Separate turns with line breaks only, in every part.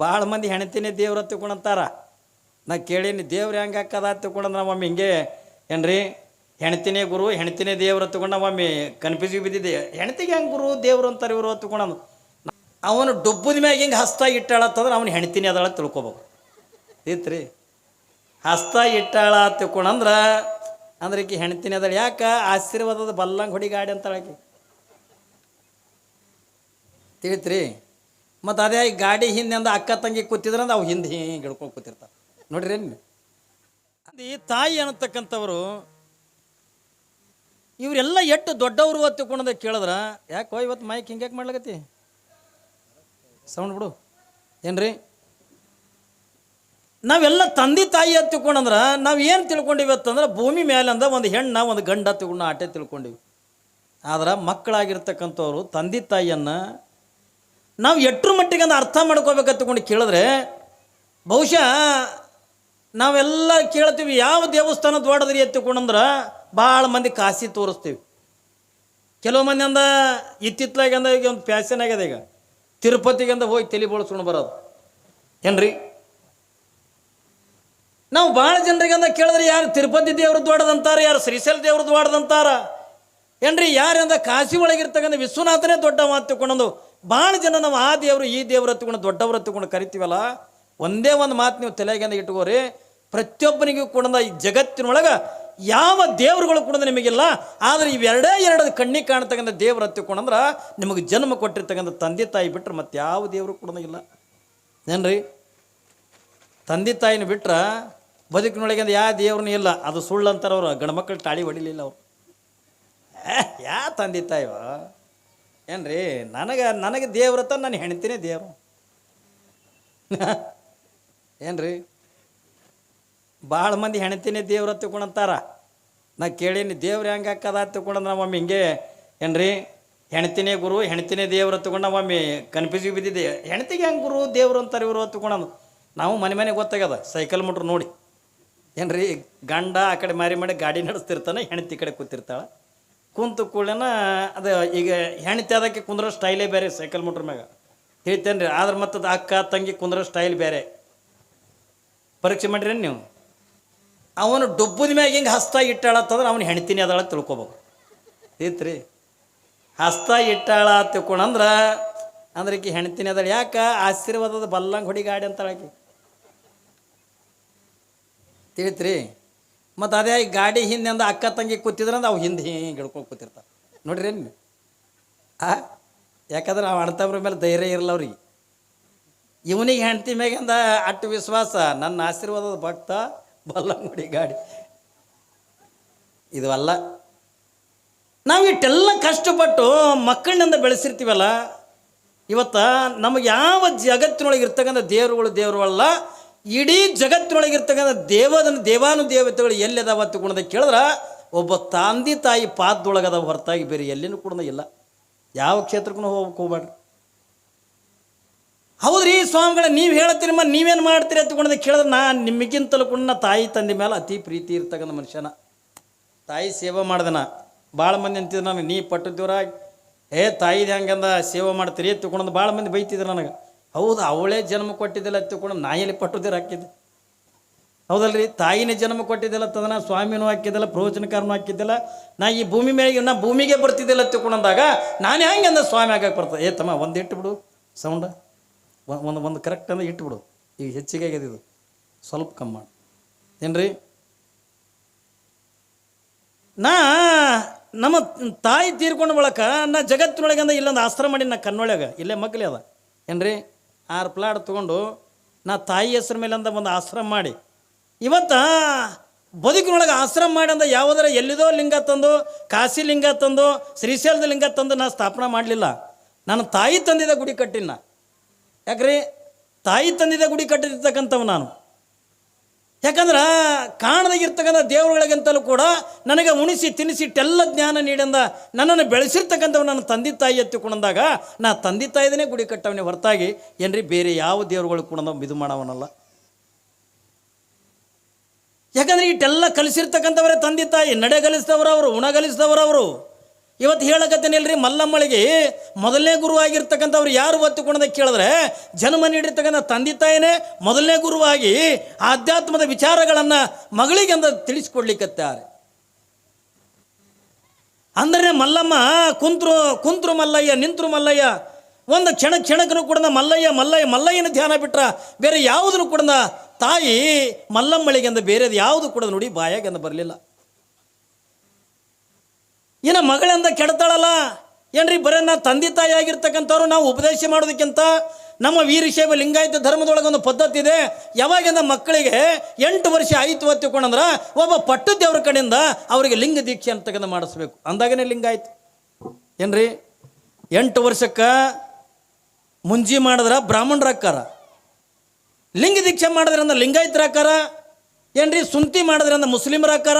ಭಾಳ ಮಂದಿ ಹೆಣತಿನೇ ದೇವ್ರ ತಿಳ್ಕೊಂಡಂತಾರ ನಾ ಕೇಳೀನಿ, ದೇವ್ರು ಹೆಂಗೆ ಹಾಕದ ತಿಳ್ಕೊಂಡ್ರೆ ನಾವು ಒಮ್ಮೆ ಹಿಂಗೆ, ಏನ್ರಿ? ಹೆಣ್ತಿನೇ ಗುರು ಹೆಣ್ತಿನೇ ದೇವ್ರ ತಗೊಂಡ ಒಮ್ಮೆ ಕನ್ಫ್ಯೂಸಿಗೆ ಬಿದ್ದಿದೆ ಹೆಣ್ತಿಗೆ ಹೆಂಗೆ ಗುರು, ದೇವ್ರು ಅಂತಾರೆ ಇವರು ತಿಳ್ಕೊಂಡು ಅವನು ಡೊಬ್ಬದ ಮ್ಯಾಗ ಹಿಂಗೆ ಹಸ್ತ ಇಟ್ಟಾಳತ್ತಂದ್ರೆ ಅವನು ಹೆಣ್ತಿನಿ ಅದಳ ತಿಳ್ಕೊಬೇಕು. ಐತ್ರಿ ಹಸ್ತ ಇಟ್ಟಾಳ ತಿಳ್ಕೊಂಡಂದ್ರೆ, ಅಂದ್ರೆ ಈಕಿ ಹೆಣ್ತಿನಿ ಅದಳ. ಯಾಕೆ? ಆಶೀರ್ವಾದದ ಬಲ್ಲಂಗ ಹೊಡಿ ಗಾಡಿ ಅಂತ ಆಕಿ. ತಿಳಿತ್ರಿ? ಮತ್ತು ಅದೇ ಈ ಗಾಡಿ ಹಿಂದೆ ಅಕ್ಕ ತಂಗಿ ಕೂತಿದ್ರೆ ಅವು ಹಿಂದೆ ಹಿಂಗೆ ಹಿಡ್ಕೊಂಡು ಕೂತಿರ್ತಾವೆ ನೋಡ್ರಿ ಈ ತಾಯಿ ಅನ್ನತಕ್ಕಂಥವ್ರು ಇವರೆಲ್ಲ ಎಷ್ಟು ದೊಡ್ಡವರು ತಿಳ್ಕೊಂಡದ ಕೇಳಿದ್ರ. ಯಾಕೋ ಇವತ್ತು ಮೈಕ್ ಹಿಂಗೆ ಯಾಕೆ ಮಾಡ್ಲಾಗತ್ತಿ ಸೌಂಡ್ ಬಿಡು. ಏನ್ರಿ? ನಾವೆಲ್ಲ ತಂದೆ ತಾಯಿ ಅಂತ ತಿಳ್ಕೊಂಡಂದ್ರೆ ನಾವು ಏನು ತಿಳ್ಕೊಂಡಿವಿ ಅಂತಂದ್ರೆ ಭೂಮಿ ಮೇಲಿಂದ ಒಂದು ಹೆಣ್ಣ, ಒಂದು ಗಂಡ ತಿಳ್ಕೊಂಡು ಆಟೆ ತಿಳ್ಕೊಂಡಿವಿ. ಆದ್ರೆ ಮಕ್ಕಳಾಗಿರ್ತಕ್ಕಂಥವ್ರು ತಂದೆ ತಾಯಿಯನ್ನು ನಾವು ಎಟ್ರ ಮಟ್ಟಿಗೆ ಅಂತ ಅರ್ಥ ಮಾಡ್ಕೋಬೇಕಂತ ತಿಳ್ಕೊಂಡು ಕೇಳಿದ್ರೆ, ಬಹುಶಃ ನಾವೆಲ್ಲ ಕೇಳ್ತೀವಿ, ಯಾವ ದೇವಸ್ಥಾನ ದೊಡ್ಡದ್ರಿ ಎತ್ತಿಕೊಂಡಂದ್ರೆ ಭಾಳ ಮಂದಿ ಕಾಸಿ ತೋರಿಸ್ತೀವಿ. ಕೆಲವು ಮಂದಿ ಅಂದ ಇತ್ತಿತ್ತಲಾಗ ಈಗ ಒಂದು ಫ್ಯಾಷನ್ ಆಗ್ಯದ ಈಗ. ತಿರುಪತಿಗೆ ಅಂದ ಹೋಗಿ ತಲೆ ಬೋಳಿಸ್ಕೊಂಡು ಬರೋದು. ಏನ್ರಿ? ನಾವು ಭಾಳ ಜನರಿಗೆ ಅಂದ ಕೇಳಿದ್ರೆ, ಯಾರು ತಿರುಪತಿ ದೇವ್ರದ್ದು ದೊಡ್ಡದಂತಾರ ಯಾರು ಶ್ರೀಶೈಲ ದೇವ್ರದ್ದು ದೊಡ್ಡದಂತಾರ ಏನ್ರಿ? ಯಾರು ಅಂದ ಕಾಶಿ ಒಳಗಿರ್ತಕ್ಕಂಥ ವಿಶ್ವನಾಥನೇ ದೊಡ್ಡ ಮಾತು ತಿಳ್ಕೊಂಡಂದು ಭಾಳ ಜನ ನಾವು ಆ ದೇವರು, ಈ ದೇವ್ರ ಹತ್ಕೊಂಡು, ದೊಡ್ಡವ್ರ ಹತ್ಕೊಂಡು ಕರಿತೀವಲ್ಲ, ಒಂದೇ ಒಂದು ಮಾತು ನೀವು ತಲೆಗೆ ಇಟ್ಕೋರಿ, ಪ್ರತಿಯೊಬ್ಬನಿಗೂ ಕೂಡ ಈ ಜಗತ್ತಿನೊಳಗೆ ಯಾವ ದೇವರುಗಳು ಕೂಡ ನಿಮಗಿಲ್ಲ, ಆದರೆ ಇವೆರಡೇ ಎರಡು ಕಣ್ಣಿಗೆ ಕಾಣ್ತಕ್ಕಂಥ ದೇವ್ರ ಹತ್ತಿಕೊಂಡಂದ್ರೆ ನಿಮಗೆ ಜನ್ಮ ಕೊಟ್ಟಿರ್ತಕ್ಕಂಥ ತಂದೆ ತಾಯಿ ಬಿಟ್ಟರೆ ಮತ್ತೆ ಯಾವ ದೇವರು ಕೂಡ ಇಲ್ಲ. ಏನ್ರಿ? ತಂದೆ ತಾಯಿನ ಬಿಟ್ರೆ ಬದುಕಿನೊಳಗೆ ಯಾವ ದೇವ್ರನ್ನೂ ಇಲ್ಲ. ಅದು ಸುಳ್ಳು ಅಂತಾರೆ ಅವರು ಗಂಡು ಮಕ್ಕಳು ತಾಳಿ ಹೊಡಿಲಿಲ್ಲ ಅವರು. ಯಾ ತಂದೆ ತಾಯಿವ? ಏನ್ರಿ? ನನಗೆ ನನಗೆ ದೇವ್ರತ ನಾನು ಹೆಣ್ತೀನಿ ದೇವ್ರು. ಏನ್ರಿ? ಭಾಳ ಮಂದಿ ಹೆಣ್ತೀನಿ ದೇವ್ರ ತಿಳ್ಕೊಂಡಂತಾರ ನಾ ಕೇಳೀನಿ, ದೇವ್ರು ಹೆಂಗೆ ಹಾಕದ ತಿಳ್ಕೊಂಡ್ರೆ ನಾವು ಒಮ್ಮೆ ಹಿಂಗೆ, ಏನ್ರಿ? ಹೆಣ್ತಿನೇ ಗುರು ಹೆಣ್ತಿನೇ ದೇವ್ರ ತಗೊಂಡು ಒಮ್ಮೆ ಕನ್ಫ್ಯೂಸಿಗೆ ಬಿದ್ದಿದ್ದೆ. ಹೆಣ್ತಿಗೆ ಹೆಂಗೆ ಗುರು, ದೇವ್ರು ಅಂತಾರೆ ಇವರು ತಗೊಂಡು ನಾವು ಮನೆ ಮನೆಗೆ ಗೊತ್ತಾಗ್ಯದ, ಸೈಕಲ್ ಮುಟ್ರು ನೋಡಿ. ಏನ್ರಿ? ಗಂಡ ಆ ಕಡೆ ಮಾರಿ ಮಾಡಿ ಗಾಡಿ ನಡೆಸ್ತಿರ್ತಾನೆ ಹೆಣ್ತಿ ಕಡೆ ಕೂತಿರ್ತಾಳೆ. ಕುಂತು ಕೂಡಲೇನ ಅದು ಈಗ ಹೆಣ್ತಿ ಅದಕ್ಕೆ ಕುಂದ್ರೋ ಸ್ಟೈಲೇ ಬೇರೆ ಸೈಕಲ್ ಮೋಟ್ರ್ ಮ್ಯಾಗ. ಹೇಳ್ತೇನೆ ರೀ ಆದ್ರೆ ಮತ್ತದು ಅಕ್ಕ, ತಂಗಿ ಕುಂದ್ರೋ ಸ್ಟೈಲ್ ಬೇರೆ. ಪರೀಕ್ಷೆ ಮಾಡಿರಿ ನೀವು? ಅವನು ಡುಬ್ಬದ ಮ್ಯಾಗ ಹಿಂಗೆ ಹಸ್ತ ಇಟ್ಟಾಳತ್ತಂದ್ರೆ ಅವನು ಹೆಣ್ತೀನಿ ಅದಳ ತಿಳ್ಕೊಬೇಕು. ಐತ್ರಿ ಹಸ್ತ ಇಟ್ಟಾಳ ತಿಳ್ಕೊಂಡಂದ್ರೆ, ಅಂದ್ರೆ ಈಕೆ ಹೆಣ್ತೀನಿ ಅದಳ. ಯಾಕೆ? ಆಶೀರ್ವಾದದ ಬಲ್ಲಂಗ ಹೊಡಿ ಗಾಡಿ ಅಂತ ಆಕಿ. ತಿಳಿತ್ರಿ ಮತ್ತು ಅದೇ ಈ ಗಾಡಿ ಹಿಂದೆ ಅಕ್ಕ ತಂಗಿ ಕೂತಿದ್ರೆ ಅವು ಹಿಂದೆ ಹಿಂಗೆ ಹಿಡ್ಕೊಂಡು ಕೂತಿರ್ತಾರೆ. ನೋಡ್ರಿ ನೀವು ಆ? ಯಾಕಂದ್ರೆ ಅವು ಅಣ್ತವ್ರ ಮೇಲೆ ಧೈರ್ಯ ಇರಲ್ಲ ಅವ್ರಿಗೆ. ಇವನಿಗೆ ಹೆಂಡ್ತಿ ಮೇಗಿಂದ ಅಟ್ಟು ವಿಶ್ವಾಸ, ನನ್ನ ಆಶೀರ್ವಾದದ ಭಕ್ತ, ಬಲ್ಲಂಗುಡಿ ಗಾಡಿ. ಇದು ಅಲ್ಲ. ನಾವು ಇಟ್ಟೆಲ್ಲ ಕಷ್ಟಪಟ್ಟು ಮಕ್ಕಳನ್ನಿಂದ ಬೆಳೆಸಿರ್ತೀವಲ್ಲ, ಇವತ್ತು ನಮಗೆ ಯಾವ ಜಗತ್ತಿನೊಳಗೆ ಇರ್ತಕ್ಕಂಥ ದೇವರುಗಳು ದೇವರುಗಳಲ್ಲ ಇಡೀ ಜಗತ್ತಿನೊಳಗಿರ್ತಕ್ಕಂಥ ದೇವದ ದೇವಾನು ದೇವತೆಗಳು ಎಲ್ಲಿದಾವ ತಿಳ್ಕೊಂಡ ಕೇಳಿದ್ರೆ, ಒಬ್ಬ ತಂದೆ ತಾಯಿ ಪಾದದೊಳಗದ ಹೊರತಾಗಿ ಬೇರೆ ಎಲ್ಲಿನೂ ಕೂಡ ಇಲ್ಲ. ಯಾವ ಕ್ಷೇತ್ರಕ್ಕೂ ಹೋಗಕ್ಕೆ ಹೋಗ್ಬೇಡ್ರಿ ಹೌದ್ರಿ ಸ್ವಾಮಿಗಳ, ನೀವು ಹೇಳ್ತೀರಿ ಮ, ನೀವೇನು ಮಾಡ್ತೀರಿ ಅಂತ ಕೇಳಿದ್ರೆ, ನಾ ನಿಮಗಿಂತಲೂ ಕೂಡ ನಾ ತಾಯಿ ತಂದೆ ಮೇಲೆ ಅತಿ ಪ್ರೀತಿ ಇರ್ತಕ್ಕಂಥ ಮನುಷ್ಯನ. ತಾಯಿ ಸೇವೆ ಮಾಡ್ದನ ಭಾಳ ಮಂದಿ ಅಂತಿದ್ರು ನನಗೆ, ನೀ ಪಟ್ಟದೇವ್ರಾಗಿ ಏ ತಾಯಿದು ಹೆಂಗಂದ ಸೇವೆ ಮಾಡ್ತೀರಿ? ತಗೊಂಡು ಭಾಳ ಮಂದಿ ಬೈತಿದ್ರು ನನಗೆ. ಹೌದು, ಅವಳೇ ಜನ್ಮ ಕೊಟ್ಟಿದ್ದಿಲ್ಲ ತಿಳ್ಕೊಂಡು ನಾಯಿಯಲ್ಲಿ ಪಟ್ಟುದಿರ ಹಾಕಿದ್ದೆ. ಹೌದಲ್ರಿ? ತಾಯಿನೇ ಜನ್ಮ ಕೊಟ್ಟಿದ್ದಿಲ್ಲ ತದನ ಸ್ವಾಮಿನೂ ಹಾಕಿದ್ದಿಲ್ಲ, ಪ್ರವಚನಕಾರನೂ ಹಾಕಿದ್ದಿಲ್ಲ. ನಾ ಈ ಭೂಮಿ ಮೇಲೆ ನಾ ಭೂಮಿಗೆ ಬರ್ತಿದ್ದಿಲ್ಲ ತಿಳ್ಕೊಂಡಂದಾಗ ನಾನು ಹೆಂಗೆ ಅಂದ, ಸ್ವಾಮಿ ಆಗಕ್ಕೆ ಬರ್ತದೆ. ಏ ತಮ್ಮ, ಒಂದು ಇಟ್ಟುಬಿಡು ಸೌಂಡ. ಒಂದು ಒಂದು ಕರೆಕ್ಟ್ ಅಂದ್ರೆ ಇಟ್ಬಿಡು. ಈಗ ಹೆಚ್ಚಿಗೆ ಆಗ್ಯದ ಇದು. ಸ್ವಲ್ಪ ಕಮ್ಮಿ ಏನ್ರಿ? ನಾ ನಮ್ಮ ತಾಯಿ ತೀರ್ಕೊಂಡು ಬಳಕ ನಾ ಜಗತ್ತಿನೊಳಗೆ ಅಂದ ಇಲ್ಲೊಂದು ಆಸ್ತ್ರ ಮಾಡಿ ನಾ ಕಣ್ಣೊಳಗೆ. ಇಲ್ಲೇ ಮಗ್ಲಿ ಅದ. ಏನ್ರಿ? ಆರು ಪ್ಲಾಟ್ ತೊಗೊಂಡು ನಾ ತಾಯಿ ಹೆಸ್ರ ಮೇಲೆ ಅಂತ ಒಂದು ಆಶ್ರಮ ಮಾಡಿ. ಇವತ್ತ ಬದುಕಿನೊಳಗೆ ಆಶ್ರಮ ಮಾಡಿ ಅಂದ ಯಾವುದರ ಎಲ್ಲಿದೋ ಲಿಂಗ ತಂದು, ಕಾಶಿ ಲಿಂಗ ತಂದು, ಶ್ರೀಶೈಲದ ಲಿಂಗ ತಂದು ನಾ ಸ್ಥಾಪನೆ ಮಾಡಲಿಲ್ಲ. ನನ್ನ ತಾಯಿ ತಂದಿದ್ದ ಗುಡಿ ಕಟ್ಟಿನ. ಯಾಕ್ರಿ? ತಾಯಿ ತಂದಿದ್ದ ಗುಡಿ ಕಟ್ಟಿರ್ತಕ್ಕಂಥವು ನಾನು. ಯಾಕಂದ್ರೆ ಕಾಣದಾಗಿರ್ತಕ್ಕಂಥ ದೇವರುಗಳಿಗಿಂತಲೂ ಕೂಡ ನನಗೆ ಉಣಿಸಿ ತಿನ್ನಿಸಿ ಟೆಲ್ಲ ಜ್ಞಾನ ನೀಡಿಂದ ನನ್ನನ್ನು ಬೆಳೆಸಿರ್ತಕ್ಕಂಥವ್ ನನ್ನ ತಂದೆ ತಾಯಿ ಎತ್ತಿಕೊಂಡಾಗ ನಾ ತಂದೆ ತಾಯಿದನೇ ಗುಡಿ ಕಟ್ಟವನೇ ಹೊರತಾಗಿ ಏನ್ರಿ ಬೇರೆ ಯಾವ ದೇವರುಗಳು ಕೂಡ ಇದು ಮಾಡವನಲ್ಲ. ಯಾಕಂದ್ರೆ ಇಟ್ಟೆಲ್ಲ ಕಲಿಸಿರ್ತಕ್ಕಂಥವರೇ ತಂದೆ ತಾಯಿ, ನಡೆ ಅವರು, ಉಣ ಕಲಿಸಿದವರು ಅವರು. ಇವತ್ತು ಹೇಳಕತ್ತೇನಿಲ್ರಿ, ಮಲ್ಲಮ್ಮಳಿಗೆ ಮೊದಲನೇ ಗುರು ಆಗಿರ್ತಕ್ಕಂಥವ್ರು ಯಾರು ಒತ್ತುಕೊಂಡದ ಕೇಳಿದ್ರೆ, ಜನ್ಮ ನೀಡಿರ್ತಕ್ಕಂಥ ತಂದೆ ತಾಯಿನೇ ಮೊದಲನೇ ಗುರುವಾಗಿ ಆಧ್ಯಾತ್ಮದ ವಿಚಾರಗಳನ್ನು ಮಗಳಿಗೆ ಅಂತ ತಿಳಿಸ್ಕೊಡ್ಲಿಕ್ಕತ್ತಾರೆ ಅಂದರೆ ಮಲ್ಲಮ್ಮ, ಕುಂತ್ರು ಕುಂತ್ರು ಮಲ್ಲಯ್ಯ, ನಿಂತ್ರು ಮಲ್ಲಯ್ಯ, ಒಂದು ಕ್ಷಣ ಕ್ಷಣಕ್ಕೂ ಕೂಡ ಮಲ್ಲಯ್ಯ ಮಲ್ಲಯ್ಯ, ಮಲ್ಲಯ್ಯನ ಧ್ಯಾನ ಬಿಟ್ರ ಬೇರೆ ಯಾವುದನ್ನು ಕೂಡ ತಾಯಿ ಮಲ್ಲಮ್ಮಳಿಗೆ ಅಂದ ಬೇರೆದು ಯಾವುದು ಕೂಡ ನೋಡಿ ಬಾಯಾಗೆ ಅಂದ ಬರಲಿಲ್ಲ. ಇನ್ನು ಮಗಳಂದ ಕೆಡ್ತಾಳಲ್ಲ? ಏನ್ರಿ ಬರೀ ನಾ ತಂದೆ ತಾಯಿ ಆಗಿರ್ತಕ್ಕಂಥವ್ರು ನಾವು ಉಪದೇಶ ಮಾಡೋದಕ್ಕಿಂತ ನಮ್ಮ ವೀರಶೈವ ಲಿಂಗಾಯತ ಧರ್ಮದೊಳಗೆ ಒಂದು ಪದ್ಧತಿ ಇದೆ ಯಾವಾಗಿಂದ ಮಕ್ಕಳಿಗೆ ಎಂಟು ವರ್ಷ ಆಯಿತು ಹೊತ್ತಿಕೊಂಡಂದ್ರೆ ಒಬ್ಬ ಪಟ್ಟು ದೇವ್ರ ಕಡೆಯಿಂದ ಅವರಿಗೆ ಲಿಂಗ ದೀಕ್ಷೆ ಅಂತ ತಗೊಂಡು ಮಾಡಿಸ್ಬೇಕು. ಅಂದಾಗನೇ ಲಿಂಗಾಯ್ತು ಏನ್ರಿ? ಎಂಟು ವರ್ಷಕ್ಕೆ ಮುಂಜಿ ಮಾಡಿದ್ರೆ ಬ್ರಾಹ್ಮಣರ ಅಕ್ಕಾರ. ಲಿಂಗ ದೀಕ್ಷೆ ಮಾಡಿದ್ರೆ ಲಿಂಗಾಯತರ ಅಕ್ಕಾರ. ಏನ್ರಿ? ಸುಂತಿ ಮಾಡಿದ್ರಿಂದ ಮುಸ್ಲಿಮರ ಅಕ್ಕಾರ.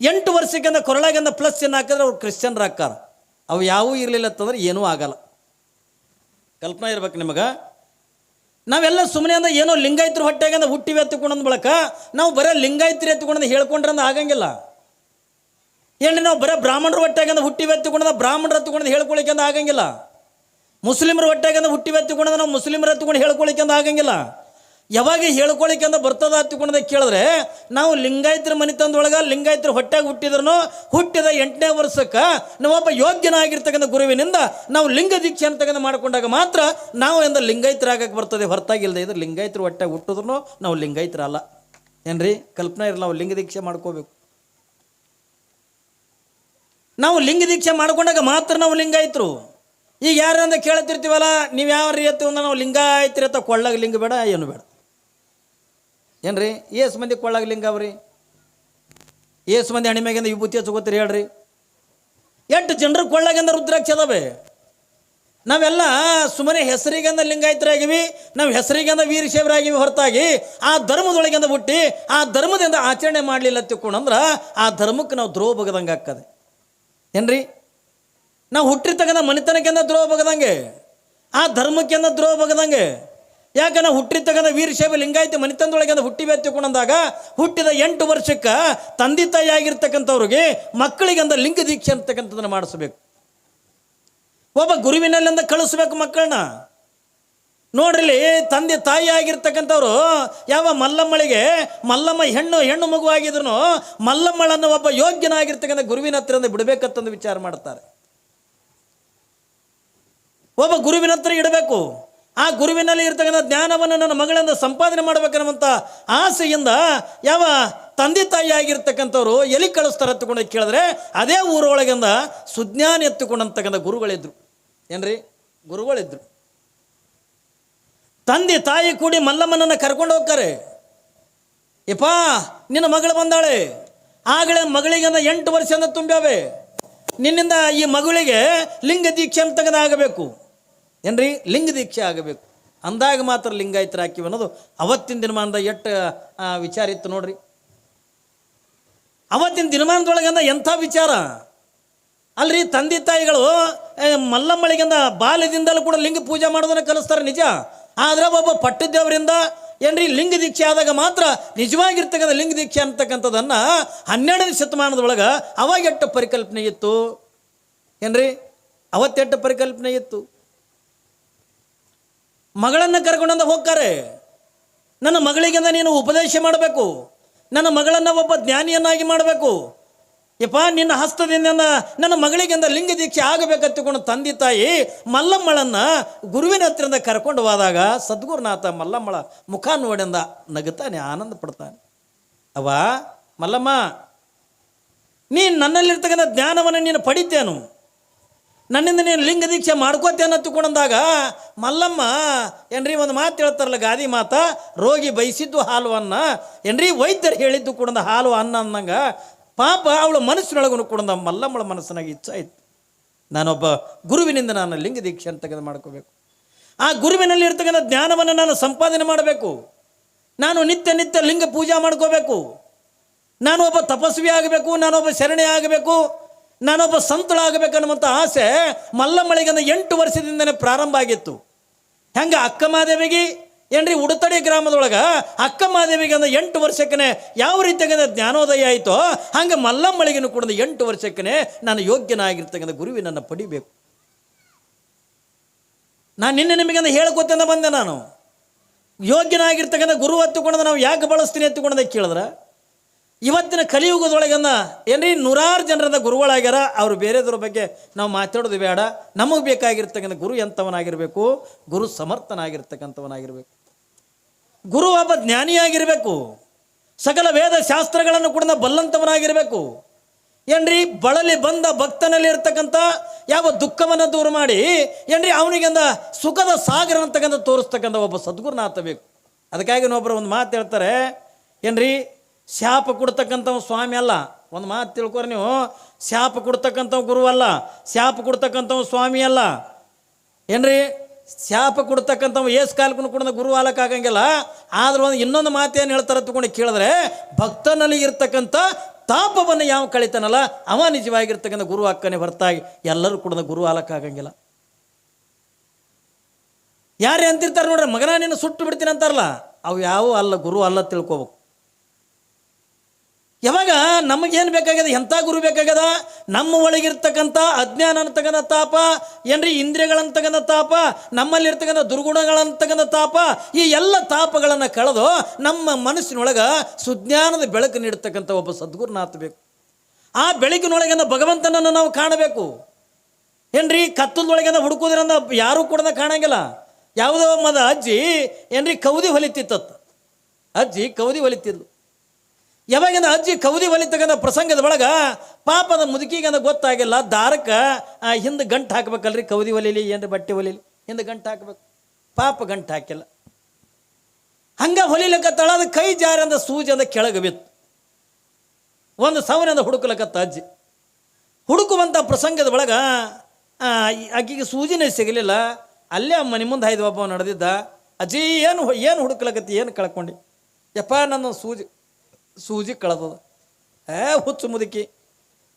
ಎಂಟು ವರ್ಷಕ್ಕಿಂತ ಕೊರಳಾಗಿಂದ ಪ್ಲಸ್ ಏನು ಹಾಕಿದ್ರೆ ಅವ್ರು ಕ್ರಿಶ್ಚಿಯನ್ರ ಹಾಕಾರ ಅವು ಯಾವೂ ಇರಲಿಲ್ಲ ಅಂತಂದ್ರೆ ಏನೂ ಆಗಲ್ಲ. ಕಲ್ಪನೆ ಇರ್ಬೇಕು ನಿಮಗೆ? ನಾವೆಲ್ಲ ಸುಮ್ಮನೆ ಅಂದ್ರೆ ಏನೋ ಲಿಂಗಾಯತರ ಹೊಟ್ಟೆಗಂದ ಹುಟ್ಟಿವೆ ಎತ್ತುಕೊಂಡ್ ಬಳಕ ನಾವು ಬರೀ ಲಿಂಗಾಯತ್ರಿ ಎತ್ತುಕೊಂಡ್ ಹೇಳ್ಕೊಂಡ್ರೆ ಆಗಂಗಿಲ್ಲ. ಏನು ನಾವು ಬರೀ ಬ್ರಾಹ್ಮಣರ ಹೊಟ್ಟೆಗಂದ ಹುಟ್ಟಿವೆ ಎತ್ತುಕೊಂಡ ಬ್ರಾಹ್ಮಣರು ಎತ್ತಿಕೊಂಡು ಹೇಳ್ಕೊಳಿಕ್ಕೆ ಅಂತ ಆಗಂಗಿಲ್ಲ. ಮುಸ್ಲಿಮರ ಹೊಟ್ಟೆಗಂದ ಹುಟ್ಟಿವೆ ಎತ್ತುಕೊಂಡ ನಾವು ಮುಸ್ಲಿಮರು ಹೇಳ್ಕೊಳಿಕ್ಕೆ ಅಂದ ಆಗಂಗಿಲ್ಲ. ಯಾವಾಗ ಹೇಳ್ಕೊಳಿಕ್ಕೆ ಅಂತ ಬರ್ತದ ಹತ್ತಿಕೊಂಡ ಕೇಳಿದ್ರೆ, ನಾವು ಲಿಂಗಾಯಿತ್ರು ಮನೆ ತಂದೊಳಗೆ ಲಿಂಗಾಯತರ ಹೊಟ್ಟೆಗೆ ಹುಟ್ಟಿದ್ರು ಹುಟ್ಟಿದ ಎಂಟನೇ ವರ್ಷಕ್ಕೆ ನಾವೊಬ್ಬ ಯೋಗ್ಯನಾಗಿರ್ತಕ್ಕಂಥ ಗುರುವಿನಿಂದ ನಾವು ಲಿಂಗ ದೀಕ್ಷೆ ಅಂತ ಮಾಡಿಕೊಂಡಾಗ ಮಾತ್ರ ನಾವು ಎಂದ ಲಿಂಗಾಯತರಾಗಕ್ಕೆ ಬರ್ತದೆ ಹೊರತಾಗಿಲ್ಲದೆ ಇದ್ರೆ ಲಿಂಗಾಯತರ ಹೊಟ್ಟೆಗೆ ಹುಟ್ಟಿದ್ರು ನಾವು ಲಿಂಗಾಯತರಲ್ಲ. ಏನ್ರಿ? ಕಲ್ಪನೆ ಇರಲ್ಲ, ನಾವು ಲಿಂಗ ದೀಕ್ಷೆ ಮಾಡ್ಕೋಬೇಕು. ನಾವು ಲಿಂಗ ದೀಕ್ಷೆ ಮಾಡ್ಕೊಂಡಾಗ ಮಾತ್ರ ನಾವು ಲಿಂಗಾಯತರು. ಈಗ ಯಾರಂದ ಕೇಳ್ತಿರ್ತೀವಲ್ಲ, ನೀವು ಯಾವ ರೀತಿ ಅಂದ್ರೆ ನಾವು ಲಿಂಗಾಯತ್ರಿ ಅಂತ ಕೊಳ್ಳಾಗ ಲಿಂಗ ಬೇಡ, ಏನು ಬೇಡ. ಏನ್ರಿ? ಏಸು ಮಂದಿ ಕೊಳ್ಳಾಗ್ಲಿಂಗ ಅವ್ರಿ? ಏಸು ಮಂದಿ ಹಣಿಮ್ಯಾಗಿಂದ ವಿಭೂತಿ ಹಚ್ಕೋತೀರಿ ಹೇಳ್ರಿ. ಎಂಟು ಜನರು ಕೊಳ್ಳಾಗಿಂದ ರುದ್ರಾಕ್ಷ ಅದಾವೆ. ನಾವೆಲ್ಲ ಸುಮ್ಮನೆ ಹೆಸರಿಗಂದ ಲಿಂಗಾಯತರಾಗಿವಿ, ನಾವು ಹೆಸರಿಗಂದ ವೀರಶೈವರಾಗಿವಿ ಹೊರತಾಗಿ ಆ ಧರ್ಮದೊಳಗಿಂದ ಹುಟ್ಟಿ, ಆ ಧರ್ಮದಿಂದ ಆಚರಣೆ ಮಾಡಲಿಲ್ಲ ತಿಳ್ಕೊಂಡಂದ್ರೆ ಆ ಧರ್ಮಕ್ಕೆ ನಾವು ದ್ರೋಹ ಬಗದಂಗೆ ಆಗ್ತದೆ. ಏನ್ರಿ? ನಾವು ಹುಟ್ಟಿರ್ತಕ್ಕಂಥ ಮನೆತನಕ್ಕೆಂದ ದ್ರೋಹ ಬಗದಂಗೆ, ಆ ಧರ್ಮಕ್ಕೆಂದ ದ್ರೋಹ ಬಗದಂಗೆ ಯಾಕೆ ನಾವು ಹುಟ್ಟಿರ್ತಕ್ಕಂಥ ವೀರಶೈವ ಲಿಂಗಾಯತ ಮನೆತನದೊಳಗೆ ಹುಟ್ಟಿ ಬೆತ್ತಿಕೊಂಡಂದಾಗ ಹುಟ್ಟಿದ ಎಂಟು ವರ್ಷಕ್ಕೆ ತಂದೆ ತಾಯಿ ಆಗಿರ್ತಕ್ಕಂಥವ್ರಿಗೆ ಮಕ್ಕಳಿಗಂದ ಲಿಂಗ ದೀಕ್ಷೆ ಅಂತಕ್ಕಂಥದ್ದನ್ನು ಮಾಡಿಸ್ಬೇಕು. ಒಬ್ಬ ಗುರುವಿನಲ್ಲಿಂದ ಕಳಿಸ್ಬೇಕು ಮಕ್ಕಳನ್ನ. ನೋಡ್ರಿ ತಂದೆ ತಾಯಿ ಆಗಿರ್ತಕ್ಕಂಥವ್ರು ಯಾವ ಮಲ್ಲಮ್ಮಳಿಗೆ ಮಲ್ಲಮ್ಮ ಹೆಣ್ಣು ಹೆಣ್ಣು ಮಗು ಆಗಿದ್ರು ಮಲ್ಲಮ್ಮಳನ್ನು ಒಬ್ಬ ಯೋಗ್ಯನಾಗಿರ್ತಕ್ಕಂಥ ಗುರುವಿನ ಹತ್ತಿರದಿಂದ ಬಿಡಬೇಕಂತಂದು ವಿಚಾರ ಮಾಡ್ತಾರೆ. ಒಬ್ಬ ಗುರುವಿನ ಹತ್ರ ಇಡಬೇಕು. ಆ ಗುರುವಿನಲ್ಲಿ ಇರ್ತಕ್ಕಂಥ ಜ್ಞಾನವನ್ನು ನನ್ನ ಮಗಳಿಂದ ಸಂಪಾದನೆ ಮಾಡಬೇಕನ್ನುವಂಥ ಆಸೆಯಿಂದ ಯಾವ ತಂದೆ ತಾಯಿ ಆಗಿರ್ತಕ್ಕಂಥವ್ರು ಎಲ್ಲಿ ಕಳಿಸ್ತಾರೆ ಎತ್ತುಕೊಂಡು ಕೇಳಿದ್ರೆ ಅದೇ ಊರೊಳಗಿಂದ ಸುಜ್ಞಾನ ಎತ್ತುಕೊಂಡಂತಕ್ಕಂಥ ಗುರುಗಳಿದ್ರು. ಏನ್ರಿ? ಗುರುಗಳಿದ್ರು. ತಂದೆ ತಾಯಿ ಕೂಡಿ ಮಲ್ಲಮ್ಮನನ್ನು ಕರ್ಕೊಂಡು ಹೋಗ್ತಾರೆ. ಯಪ್ಪ ನಿನ್ನ ಮಗಳು ಬಂದಾಳೆ. ಆಗಲೇ ಮಗಳಿಗೆ ಎಂಟು ವರ್ಷದಿಂದ ತುಂಬ್ಯಾವೆ. ನಿನ್ನಿಂದ ಈ ಮಗಳಿಗೆ ಲಿಂಗ ದೀಕ್ಷೆ ಅಂತ ಆಗಬೇಕು. ಏನ್ರಿ? ಲಿಂಗ ದೀಕ್ಷೆ ಆಗಬೇಕು. ಅಂದಾಗ ಮಾತ್ರ ಲಿಂಗಾಯತರ ಹಾಕಿವಿ ಅನ್ನೋದು ಅವತ್ತಿನ ದಿನಮಾನದ ಎಷ್ಟು ವಿಚಾರ ಇತ್ತು ನೋಡ್ರಿ. ಅವತ್ತಿನ ದಿನಮಾನದೊಳಗಂದ ಎಂಥ ವಿಚಾರ? ಅಲ್ರಿ, ತಂದೆ ತಾಯಿಗಳು ಮಲ್ಲಮ್ಮಳಿಗಿಂದ ಬಾಲ್ಯದಿಂದಲೂ ಕೂಡ ಲಿಂಗ ಪೂಜೆ ಮಾಡೋದನ್ನ ಕಲಿಸ್ತಾರೆ ನಿಜ. ಆದರೆ ಒಬ್ಬ ಪಟ್ಟಿದ್ದೇವರಿಂದ ಏನ್ರಿ, ಲಿಂಗ ದೀಕ್ಷೆ ಆದಾಗ ಮಾತ್ರ ನಿಜವಾಗಿರ್ತಕ್ಕಂಥ ಲಿಂಗ ದೀಕ್ಷೆ ಅಂತಕ್ಕಂಥದ್ದನ್ನು ಹನ್ನೆರಡನೇ ಶತಮಾನದೊಳಗೆ ಅವಾಗ ಎಷ್ಟು ಪರಿಕಲ್ಪನೆ ಇತ್ತು? ಏನ್ರಿ, ಅವತ್ತೆಟ್ಟು ಪರಿಕಲ್ಪನೆ ಇತ್ತು? ಮಗಳನ್ನು ಕರ್ಕೊಂಡಂದು ಹೋಗ್ತಾರೆ. ನನ್ನ ಮಗಳಿಗಿಂದ ನೀನು ಉಪದೇಶ ಮಾಡಬೇಕು. ನನ್ನ ಮಗಳನ್ನು ಒಬ್ಬ ಜ್ಞಾನಿಯನ್ನಾಗಿ ಮಾಡಬೇಕು. ಯಪ್ಪ, ನಿನ್ನ ಹಸ್ತದಿಂದ ನನ್ನ ಮಗಳಿಗಿಂದ ಲಿಂಗ ದೀಕ್ಷೆ ಆಗಬೇಕಂತಕೊಂಡು ತಂದೆ ತಾಯಿ ಮಲ್ಲಮ್ಮಳನ್ನ ಗುರುವಿನ ಹತ್ತಿರದಿಂದ ಕರ್ಕೊಂಡು ಹೋದಾಗ ಸದ್ಗುರುನಾಥ ಮಲ್ಲಮ್ಮಳ ಮುಖ ನೋಡಿಂದ ನಗುತ್ತಾನೆ, ಆನಂದ ಪಡ್ತಾನೆ ಅವ ಮಲ್ಲಮ್ಮ, ನೀನು ನನ್ನಲ್ಲಿರ್ತಕ್ಕಂಥ ಜ್ಞಾನವನ್ನು ನೀನು ಪಡಿತೇನು? ನನ್ನಿಂದ ನೀನು ಲಿಂಗ ದೀಕ್ಷೆ ಮಾಡ್ಕೋತೇನ ತಿಳ್ಕೊಂಡಂದಾಗ ಮಲ್ಲಮ್ಮ, ಏನ್ರಿ ಒಂದು ಮಾತು ಹೇಳ್ತಾರಲ್ಲ ಗಾದಿ ಮಾತ, ರೋಗಿ ಬಯಸಿದ್ದು ಹಾಲು ಅನ್ನ. ಏನ್ರಿ ವೈದ್ಯರು ಹೇಳಿದ್ದು ಕೂಡ ಹಾಲು ಅನ್ನ ಅನ್ನಂಗ ಪಾಪ ಅವಳ ಮನಸ್ಸಿನೊಳಗೂ ಕೂಡ ಮಲ್ಲಮ್ಮಳ ಮನಸ್ಸಿನಾಗ ಇಚ್ಛಾಯಿತು ನಾನೊಬ್ಬ ಗುರುವಿನಿಂದ ನಾನು ಲಿಂಗ ದೀಕ್ಷೆ ಅಂತ ತೆಗೆದು ಮಾಡ್ಕೋಬೇಕು. ಆ ಗುರುವಿನಲ್ಲಿ ಇರ್ತಕ್ಕಂಥ ಜ್ಞಾನವನ್ನು ನಾನು ಸಂಪಾದನೆ ಮಾಡಬೇಕು. ನಾನು ನಿತ್ಯ ನಿತ್ಯ ಲಿಂಗ ಪೂಜಾ ಮಾಡ್ಕೋಬೇಕು. ನಾನು ಒಬ್ಬ ತಪಸ್ವಿ ಆಗಬೇಕು, ನಾನೊಬ್ಬ ಶರಣೆ ಆಗಬೇಕು. ನಾನೊಬ್ಬ ಸಂತಳಾಗಬೇಕನ್ನುವಂಥ ಆಸೆ ಮಲ್ಲಮ್ಮಳಿಗಂದ ಎಂಟು ವರ್ಷದಿಂದನೇ ಪ್ರಾರಂಭ ಆಗಿತ್ತು. ಹೆಂಗೆ ಅಕ್ಕ ಅಕ್ಕಮಾದೇವಿಗೆ? ಏನ್ರಿ ಉಡುತಡಿ ಗ್ರಾಮದೊಳಗೆ ಅಕ್ಕ ಮಾದೇವಿಗೆ ಅಂದ ಎಂಟು ವರ್ಷಕ್ಕನೆ ಯಾವ ರೀತಿಯಾಗದ ಜ್ಞಾನೋದಯ ಆಯಿತೋ, ಹಂಗೆ ಮಲ್ಲಮ್ಮಳಿಗೆನು ಕೂಡ ಎಂಟು ವರ್ಷಕ್ಕನೆ ನಾನು ಯೋಗ್ಯನಾಗಿರ್ತಕ್ಕಂಥ ಗುರುವಿನನ್ನು ಪಡಿಬೇಕು. ನಾನು ನಿನ್ನೆ ನಿಮಗಂದ ಹೇಳ್ಕೊತಂದ ಬಂದೆ ನಾನು. ಯೋಗ್ಯನಾಗಿರ್ತಕ್ಕಂಥ ಗುರು ಹತ್ತುಕೊಂಡ ನಾವು ಯಾಕೆ ಬಳಸ್ತೀನಿ ಹತ್ತುಕೊಂಡದ ಕೇಳಿದ್ರೆ? ಇವತ್ತಿನ ಕಲಿಯುಗದೊಳಗನ್ನ ಏನ್ರಿ? ನೂರಾರು ಜನರದ ಗುರುಗಳಾಗ್ಯಾರ ಅವರು ಬೇರೆದ್ರ ಬಗ್ಗೆ ನಾವು ಮಾತಾಡೋದು ಬೇಡ. ನಮಗೆ ಬೇಕಾಗಿರ್ತಕ್ಕಂಥ ಗುರು ಎಂಥವನಾಗಿರಬೇಕು? ಗುರು ಸಮರ್ಥನಾಗಿರ್ತಕ್ಕಂಥವನಾಗಿರಬೇಕು. ಗುರು ಒಬ್ಬ ಜ್ಞಾನಿಯಾಗಿರಬೇಕು. ಸಕಲ ವೇದ ಶಾಸ್ತ್ರಗಳನ್ನು ಕೂಡ ಬಲ್ಲಂತವನಾಗಿರಬೇಕು ಏನ್ರಿ? ಬಳಲಿ ಬಂದ ಭಕ್ತನಲ್ಲಿ ಇರ್ತಕ್ಕಂಥ ಯಾವ ದುಃಖವನ್ನು ದೂರ ಮಾಡಿ, ಏನ್ರಿ? ಅವನಿಗೆಂದ ಸುಖದ ಸಾಗರ ಅಂತಕ್ಕಂಥ ತೋರಿಸ್ತಕ್ಕಂಥ ಒಬ್ಬ ಸದ್ಗುರುನಾಥ ಬೇಕು ಅದಕ್ಕಾಗಿ ಒಬ್ಬರು ಒಂದು ಮಾತು ಹೇಳ್ತಾರೆ. ಏನ್ರಿ? ಶಾಪ ಕೊಡ್ತಕ್ಕಂಥವ್ ಸ್ವಾಮಿ ಅಲ್ಲ. ಒಂದು ಮಾತು ತಿಳ್ಕೊರಿ ನೀವು. ಶಾಪ ಕೊಡ್ತಕ್ಕಂಥವ್ ಗುರು ಅಲ್ಲ. ಶಾಪ ಕೊಡ್ತಕ್ಕಂಥವ್ ಸ್ವಾಮಿ ಅಲ್ಲ. ಏನ್ರಿ? ಶಾಪ ಕೊಡ್ತಕ್ಕಂಥವ್ ಏಸ್ ಕಾಲಕ್ಕೂ ಕೂಡ ಗುರು ಆಲಕ್ಕಾಗಂಗಿಲ್ಲ. ಆದ್ರೆ ಒಂದು ಇನ್ನೊಂದು ಮಾತೇನು ಹೇಳ್ತಾರೆ ತಗೊಂಡು ಕೇಳಿದ್ರೆ, ಭಕ್ತನಲ್ಲಿ ಇರ್ತಕ್ಕಂಥ ತಾಪವನ್ನು ಯಾವ ಕಳಿತಾನಲ್ಲ, ಅವ ನಿಜವಾಗಿರ್ತಕ್ಕಂಥ ಗುರು ಅಕ್ಕನೇ ಹೊರತಾಗಿ ಎಲ್ಲರೂ ಕೂಡ ಗುರು ಆಲಕ್ಕಾಗಂಗಿಲ್ಲ. ಯಾರೇ ಅಂತಿರ್ತಾರೆ ನೋಡ್ರಿ, ಮಗನ ನೀನು ಸುಟ್ಟು ಬಿಡ್ತೀನಿ ಅಂತಾರಲ್ಲ ಅವು ಯಾವ ಅಲ್ಲ, ಗುರು ಅಲ್ಲ ತಿಳ್ಕೊಬೇಕು. ಯಾವಾಗ ನಮಗೇನು ಬೇಕಾಗ್ಯದ ಎಂಥ ಗುರು ಬೇಕಾಗ್ಯದ? ನಮ್ಮ ಒಳಗಿರ್ತಕ್ಕಂಥ ಅಜ್ಞಾನ ಅಂತಕ್ಕಂಥ ತಾಪ, ಏನ್ರಿ ಇಂದ್ರಿಯಗಳಂತಕ್ಕಂಥ ತಾಪ, ನಮ್ಮಲ್ಲಿರ್ತಕ್ಕಂಥ ದುರ್ಗುಣಗಳಂತಕ್ಕಂಥ ತಾಪ, ಈ ಎಲ್ಲ ತಾಪಗಳನ್ನು ಕಳೆದು ನಮ್ಮ ಮನಸ್ಸಿನೊಳಗೆ ಸುಜ್ಞಾನದ ಬೆಳಕು ನೀಡ್ತಕ್ಕಂಥ ಒಬ್ಬ ಸದ್ಗುರುನಾಥ ಬೇಕು ಆ ಬೆಳಕಿನೊಳಗಿನ ಭಗವಂತನನ್ನು ನಾವು ಕಾಣಬೇಕು. ಏನ್ರಿ, ಕತ್ತಲದೊಳಗಿನ ಹುಡುಕೋದ್ರಿಂದ ಯಾರೂ ಕೂಡ ಕಾಣಂಗಿಲ್ಲ. ಯಾವುದೋ ಮದ ಅಜ್ಜಿ, ಏನ್ರಿ, ಕೌದಿ ಹೊಲಿತಿತ್ತ ಅಜ್ಜಿ ಕೌದಿ ಹೊಲಿತಿದ್ಲು. ಯಾವಾಗಿಂದ ಅಜ್ಜಿ ಕೌದಿ ಒಲಿತಕ್ಕಂಥ ಪ್ರಸಂಗದ ಒಳಗೆ ಪಾಪದ ಮುದುಕಿಗಂದ ಗೊತ್ತಾಗಿಲ್ಲ, ದಾರಕ್ಕೆ ಹಿಂದೆ ಗಂಟು ಹಾಕ್ಬೇಕಲ್ರಿ, ಕೌದಿ ಒಲಿಲಿ ಏನು ಬಟ್ಟೆ ಒಲಿಲಿ, ಹಿಂದೆ ಗಂಟು ಹಾಕ್ಬೇಕು. ಪಾಪ ಗಂಟು ಹಾಕಿಲ್ಲ. ಹಂಗ ಹೊಲಿಲಕ್ಕತ್ತಳ ಅದು ಕೈ ಜಾರಿ ಅಂದ ಸೂಜಿ ಅಂದ ಕೆಳಗೆ ಬಿತ್ತು. ಒಂದು ಸಾವಿರಂದ ಹುಡುಕ್ಲಕ್ಕತ್ತ ಅಜ್ಜಿ. ಹುಡುಕುವಂಥ ಪ್ರಸಂಗದ ಒಳಗೆ ಆಕೆಗೆ ಸೂಜಿನೇ ಸಿಗಲಿಲ್ಲ. ಅಲ್ಲೇ ಮನೆ ಮುಂದೆ ಐದು ಒಬ್ಬ ನಡೆದಿದ್ದ. ಅಜ್ಜಿ, ಏನು ಏನು ಹುಡುಕ್ಲಕತ್ತಿ, ಏನು ಕಳ್ಕೊಂಡಿ? ಯಪ್ಪ, ನನ್ನ ಸೂಜಿ ಸೂಜಿ ಕಳೆದದ. ಏ, ಹುಚ್ಚು ಮುದುಕಿ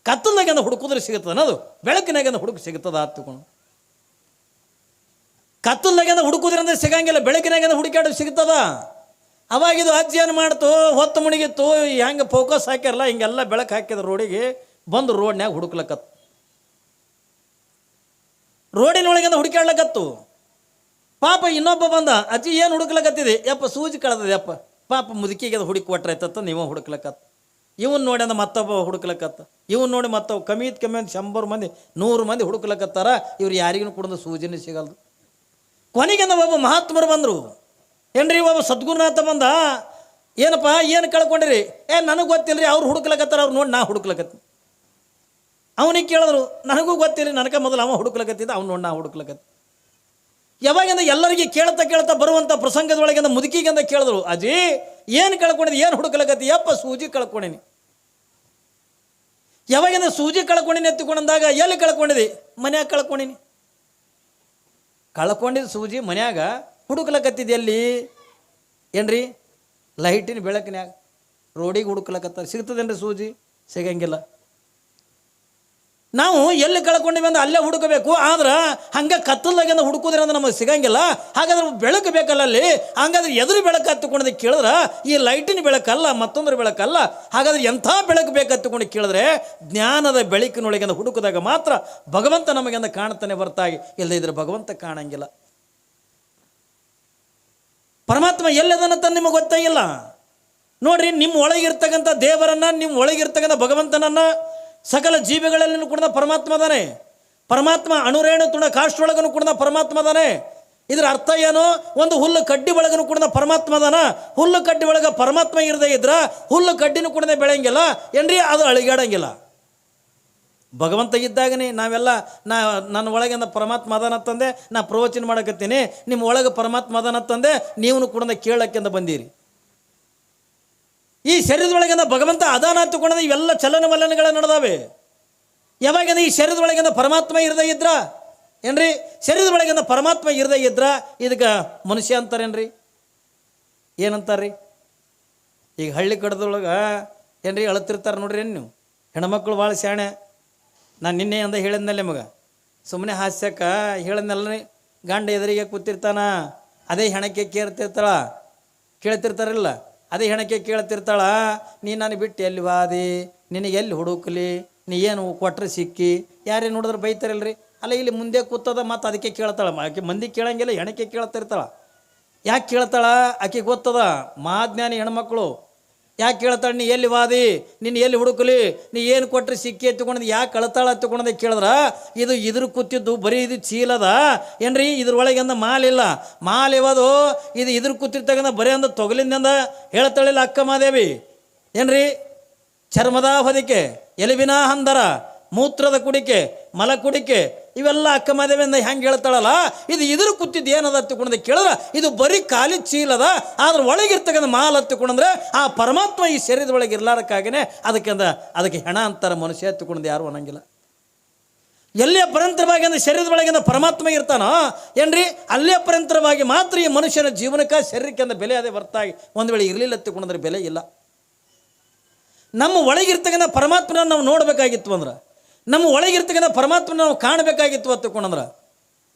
ಕತ್ತಲ್ನಾಗೇನ ಹುಡುಕಿದ್ರೆ ಸಿಗುತ್ತದ ಅನ್ನೋದು ಬೆಳಕಿನಾಗೇನ ಹುಡುಕು ಸಿಗುತ್ತದ ಹತ್ತುಕೊಂಡು ಕತ್ತಲ್ನಾಗೇನ ಹುಡುಕುದ್ರಿಂದ ಸಿಗಂಗಿಲ್ಲ ಬೆಳಕಿನಾಗೇನ ಹುಡುಕಾಡ ಸಿಗ್ತದ ಅವಾಗಿದು ಅಜ್ಜಿ ಮಾಡ್ತು, ಹೊತ್ತು ಮುಣಿಗಿತ್ತು, ಹೆಂಗೆ ಫೋಕಸ್ ಹಾಕ್ಯಾರಲ್ಲ, ಹಿಂಗೆಲ್ಲ ಬೆಳಕು ಹಾಕಿದ ರೋಡಿಗೆ ಬಂದು ರೋಡ್ನ್ಯಾಗ ಹುಡುಕ್ಲಕತ್ತು. ರೋಡಿನೊಳಗಿಂದ ಹುಡುಕಾಡ್ಲಕತ್ತು ಪಾಪ ಇನ್ನೊಬ್ಬ ಬಂದ, ಅಜ್ಜಿ ಏನು ಹುಡುಕ್ಲಕತ್ತಿದೆ? ಯಪ್ಪ, ಸೂಜಿ ಕಳೆದದೆ, ಯಪ್ಪ. ಪಾಪ ಮುದುಕಿಗೆ ಅದು ಹುಡುಕಿ ಕೊಟ್ರಾಯ್ತತ್ತ ನೀವು ಹುಡುಕ್ಲಕ್ಕತ್ತ ಇವನ್ ನೋಡಿ ಅಂದ್ರೆ ಮತ್ತೊಬ್ಬ ಹುಡುಕ್ಲಕ್ಕತ್ತ ಇವನ್ ನೋಡಿ ಮತ್ತೊಬ್ಬ ಕಮ್ಮಿ ಕಮ್ಮಿ ಅಂತ ಶಂಬರ್ ಮಂದಿ, ನೂರು ಮಂದಿ ಹುಡುಕ್ಲಕ್ಕತ್ತಾರ ಇವ್ರು ಯಾರಿಗೂ ಕೂಡ ಸೂಜನೆ ಸಿಗಲ್ದು. ಕೊನೆಗೆ ಒಬ್ಬ ಮಹಾತ್ಮರು ಬಂದರು. ಏನ್ರಿ ಒಬ್ಬ ಸದ್ಗುರುನಾಥ ಬಂದ? ಏನಪ್ಪ, ಏನು ಕಳ್ಕೊಂಡಿರಿ? ಏ, ನನಗೆ ಗೊತ್ತಿಲ್ಲ ರೀ ಅವ್ರು ಹುಡುಕ್ಲಕತ್ತಾರ, ಅವ್ರು ನೋಡಿ ನಾ ಹುಡುಕ್ಲಕತ್ತಿ. ಅವನಿಗೆ ಕೇಳಿದ್ರು, ನನಗೂ ಗೊತ್ತಿಲ್ಲ ನನಗೆ ಮೊದಲು ಅವ ಹುಡುಕ್ಲಕತ್ತಿದ್ದ, ಅವ್ನು ನೋಡಿ ನಾ ಹುಡುಕ್ಲಕತ್ತಿ. ಯಾವಾಗಿಂದ ಎಲ್ಲರಿಗೆ ಕೇಳ್ತಾ ಕೇಳ್ತಾ ಬರುವಂಥ ಪ್ರಸಂಗದೊಳಗಿಂದ ಮುದುಕಿಗಿಂದ ಕೇಳಿದ್ರು, ಅಜಿ, ಏನು ಕಳ್ಕೊಂಡಿದ್ದು ಏನು ಹುಡುಕಲಕತ್ತಿ? ಯಪ್ಪ, ಸೂಜಿ ಕಳ್ಕೊಂಡೀನಿ. ಯಾವಾಗಿಂದ ಸೂಜಿ ಕಳ್ಕೊಂಡಿನಿ ಎತ್ತಿಕೊಂಡಂದಾಗ ಎಲ್ಲಿ ಕಳ್ಕೊಂಡಿದ್ದಿ ಮನ್ಯಾಗ ಕಳ್ಕೊಂಡಿನಿ. ಕಳ್ಕೊಂಡಿದ್ದು ಸೂಜಿ ಮನ್ಯಾಗ ಹುಡುಕ್ಲಕತ್ತಿದ್ದು ಎಲ್ಲಿ? ಏನ್ರಿ? ಲೈಟಿನ ಬೆಳಕಿನ್ಯಾಗ. ರೋಡಿಗೆ ಹುಡುಕ್ಲಕತ್ತ ಸಿಗ್ತದೇನ್ರಿ ಸೂಜಿ? ಸಿಗಂಗಿಲ್ಲ. ನಾವು ಎಲ್ಲಿ ಕಳ್ಕೊಂಡಿವಿ ಅಂದ್ರೆ ಅಲ್ಲೇ ಹುಡುಕಬೇಕು. ಆದ್ರೆ ಹಂಗೆ ಕತ್ತಲ್ದಾಗಿಂದ ಅಂದ್ರೆ ನಮಗೆ ಸಿಗಂಗಿಲ್ಲ. ಹಾಗಾದ್ರೆ ಬೆಳಕು ಬೇಕಲ್ಲ ಅಲ್ಲಿ? ಹಂಗಾದ್ರೆ ಎದುರು ಬೆಳಕು ಹತ್ತುಕೊಂಡು ಕೇಳಿದ್ರೆ ಈ ಲೈಟಿನ ಬೆಳಕಲ್ಲ, ಮತ್ತೊಂದ್ರ ಬೆಳಕಲ್ಲ. ಹಾಗಾದ್ರೆ ಎಂಥ ಬೆಳಕು ಬೇಕು ಹತ್ತುಕೊಂಡು ಕೇಳಿದ್ರೆ ಜ್ಞಾನದ ಬೆಳಕಿನೊಳಗಿಂದ ಹುಡುಕಿದಾಗ ಮಾತ್ರ ಭಗವಂತ ನಮಗೆಂದ ಕಾಣ್ತಾನೆ ಹೊರತಾಗಿ. ಇಲ್ಲದೇ ಇದ್ರೆ ಭಗವಂತ ಕಾಣಂಗಿಲ್ಲ. ಪರಮಾತ್ಮ ಎಲ್ಲದನ್ನ ನಿಮಗೆ ಗೊತ್ತಾಗಿಲ್ಲ ನೋಡ್ರಿ, ನಿಮ್ಮ ಒಳಗಿರ್ತಕ್ಕಂಥ ದೇವರನ್ನ, ನಿಮ್ಮ ಒಳಗಿರ್ತಕ್ಕಂಥ ಭಗವಂತನನ್ನ ಸಕಲ ಜೀವಿಗಳಲ್ಲಿ ಕೂಡ ಪರಮಾತ್ಮ ಅದಾನೆ. ಪರಮಾತ್ಮ ಅಣುರೇಣು ತುಣ ಕಾಷ್ಟೊಳಗನು ಕೂಡ ಪರಮಾತ್ಮ ಅದಾನೆ. ಇದರ ಅರ್ಥ ಏನು? ಒಂದು ಹುಲ್ಲು ಕಡ್ಡಿ ಒಳಗನು ಕೂಡ ಪರಮಾತ್ಮ ಅದಾನ. ಹುಲ್ಲು ಕಡ್ಡಿ ಒಳಗೆ ಪರಮಾತ್ಮ ಇರದೇ ಇದ್ರ ಹುಲ್ಲು ಕಡ್ಡಿನೂ ಕೂಡ ಬೆಳೆಯಂಗಿಲ್ಲ. ಏನ್ರಿ? ಅದು ಅಳಿಗಾಡಂಗಿಲ್ಲ. ಭಗವಂತ ಇದ್ದಾಗನೇ ನಾವೆಲ್ಲ ನಾ ನನ್ನ ಒಳಗಿಂದ ಪರಮಾತ್ಮ ಅದಾನತ್ತಂದೆ ನಾ ಪ್ರವಚನ ಮಾಡಕತ್ತೀನಿ. ನಿಮ್ಮ ಒಳಗೆ ಪರಮಾತ್ಮ ಅದಾನತ್ತಂದೆ ನೀವು ಕೂಡ ಕೇಳಕ್ಕೆಂದ ಬಂದೀರಿ. ಈ ಶರೀರದೊಳಗಿಂದ ಭಗವಂತ ಅದಾನ ತಗೊಂಡ ಇವೆಲ್ಲ ಚಲನವಲನಗಳು ನಡೆದಾವೆ. ಯಾವಾಗಿಂದ ಈ ಶರೀರದೊಳಗಿಂದ ಪರಮಾತ್ಮ ಇರದೇ ಇದ್ರ, ಏನ್ರಿ? ಶರೀರದೊಳಗಿಂದ ಪರಮಾತ್ಮ ಇರದೇ ಇದ್ರ, ಇದಕ್ಕೆ ಮನುಷ್ಯ ಅಂತಾರೇನ್ರಿ? ಏನಂತಾರ್ರಿ? ಈಗ ಹಳ್ಳಿ ಕಡದೊಳಗೆ ಏನ್ರಿ ಅಳತಿರ್ತಾರೆ ನೋಡ್ರಿ ಏನು ನೀವು? ಹೆಣ್ಮಕ್ಳು ಭಾಳ ಶಾಣೆ. ನಾನು ನಿನ್ನೆ ಅಂದ ಹೇಳಿದ್ನಲ್ಲ ನಿಮಗೆ. ಸುಮ್ಮನೆ ಹಾಸ್ಯಕ್ಕೆ ಹೇಳಿದ್ನಲ್ಲ ಗಂಡ ಎದುರಿಗೆ ಕೂತಿರ್ತಾನ, ಅದೇ ಹೆಣಕ್ಕೆ ಕೇರ್ತಿರ್ತಾಳ, ಕೇಳ್ತಿರ್ತಾರಲ್ಲ. ಅದೇ ಹೆಣಕ್ಕೆ ಕೇಳ್ತಿರ್ತಾಳ, ನೀ ನನಗೆ ಬಿಟ್ಟು ಎಲ್ಲಿ ವಾದಿ? ನಿನಗೆ ಎಲ್ಲಿ ಹುಡುಕ್ಲಿ? ನೀ ಏನು ಕೊಟ್ರೆ ಸಿಕ್ಕಿ? ಯಾರೇ ನೋಡಿದ್ರೆ ಬೈತಾರಲ್ರಿ? ಅಲ್ಲ, ಇಲ್ಲಿ ಮುಂದೆ ಕೂತದ ಮತ್ತು ಅದಕ್ಕೆ ಕೇಳ್ತಾಳ. ಆಕೆ ಮಂದಿ ಕೇಳಂಗಿಲ್ಲ ಹೆಣಕ್ಕೆ ಕೇಳ್ತಿರ್ತಾಳ. ಯಾಕೆ ಕೇಳ್ತಾಳ? ಆಕೆ ಗೊತ್ತದ ಮಾಜ್ಞಾನಿ ಹೆಣ್ಮಕ್ಳು ಯಾಕೆ ಕೇಳ್ತಾಳೆ? ನೀ ಎಲ್ಲಿ ವಾದಿ? ನೀನು ಎಲ್ಲಿ ಹುಡುಕಲಿ? ನೀ ಏನು ಕೊಟ್ಟರೆ ಸಿಕ್ಕಿ ಎತ್ತುಕೊಂಡ್ ಯಾಕೆ ಕಳ್ತಾಳ ಎತ್ತುಕೊಂಡದ ಕೇಳಿದ್ರ? ಇದು ಇದ್ರ ಕೂತಿದ್ದು ಬರೀ ಇದು ಚೀಲದ ಏನ್ರಿ? ಇದ್ರೊಳಗೆ ಅಂದ ಮಾಲಿಲ್ಲ ಮಾಲ್ ಇದು ಇದ್ರ ಕೂತಿರ್ತಕ್ಕಂಥ ಬರೀ ಅಂದ ತೊಗಲಿಂದ ಹೇಳ್ತಾಳಿಲ್ಲ ಅಕ್ಕ ಮಾದೇವಿ. ಏನ್ರಿ? ಚರ್ಮದ ಹೊದಿಕೆ, ಎಲುಬಿನ ಹಂದರ, ಮೂತ್ರದ ಕುಡಿಕೆ ಮಲ ಕುಡಿಕೆ ಇವೆಲ್ಲ ಅಕ್ಕ ಮದುವೆಯಿಂದ ಹೆಂಗೆ ಹೇಳ್ತಾಳಲ್ಲ? ಇದು ಇದ್ರ ಕೂತಿದ್ದು ಏನದ ಹತ್ತಿಕೊಂಡ್ರೆ ಕೇಳಿದ್ರೆ? ಇದು ಬರೀ ಖಾಲಿ ಚೀಲದ ಆದ್ರೆ ಒಳಗಿರ್ತಕ್ಕಂಥ ಮಾಲ್ ಹತ್ತಿಕೊಂಡ್ರೆ ಆ ಪರಮಾತ್ಮ ಈ ಶರೀರದ ಒಳಗೆ ಇರ್ಲಾರಕ್ಕಾಗೇ ಅದಕ್ಕೆ ಅಂದ, ಅದಕ್ಕೆ ಹೆಣ ಅಂತಾರೆ ಮನುಷ್ಯ ಹತ್ತಿಕೊಂಡ್ದು ಯಾರು ಅನ್ನಂಗಿಲ್ಲ. ಎಲ್ಲಿಯ ಪರಂತರವಾಗಿ ಅಂದ್ರೆ ಶರೀರದ ಒಳಗಿಂದ ಪರಮಾತ್ಮ ಇರ್ತಾನೋ? ಏನ್ರಿ? ಅಲ್ಲಿಯ ಪರಂತರವಾಗಿ ಮಾತ್ರ ಈ ಮನುಷ್ಯನ ಜೀವನಕ್ಕೆ ಶರೀರಕ್ಕೆ ಅಂದ ಬೆಲೆ ಅದೇ ಹೊರತಾಗಿ ಒಂದು ವೇಳೆ ಇರಲಿಲ್ಲ ಹತ್ತಿಕೊಂಡ್ರೆ ಬೆಲೆ ಇಲ್ಲ. ನಮ್ಮ ಒಳಗಿರ್ತಕ್ಕಂಥ ಪರಮಾತ್ಮನ ನಾವು ನೋಡಬೇಕಾಗಿತ್ತು ಅಂದ್ರೆ ನಮ್ಮ ಒಳಗಿರ್ತಕ್ಕಂಥ ಪರಮಾತ್ಮನ ನಾವು ಕಾಣಬೇಕಾಗಿತ್ತು ಹತ್ತಕೊಂಡ್ರೆ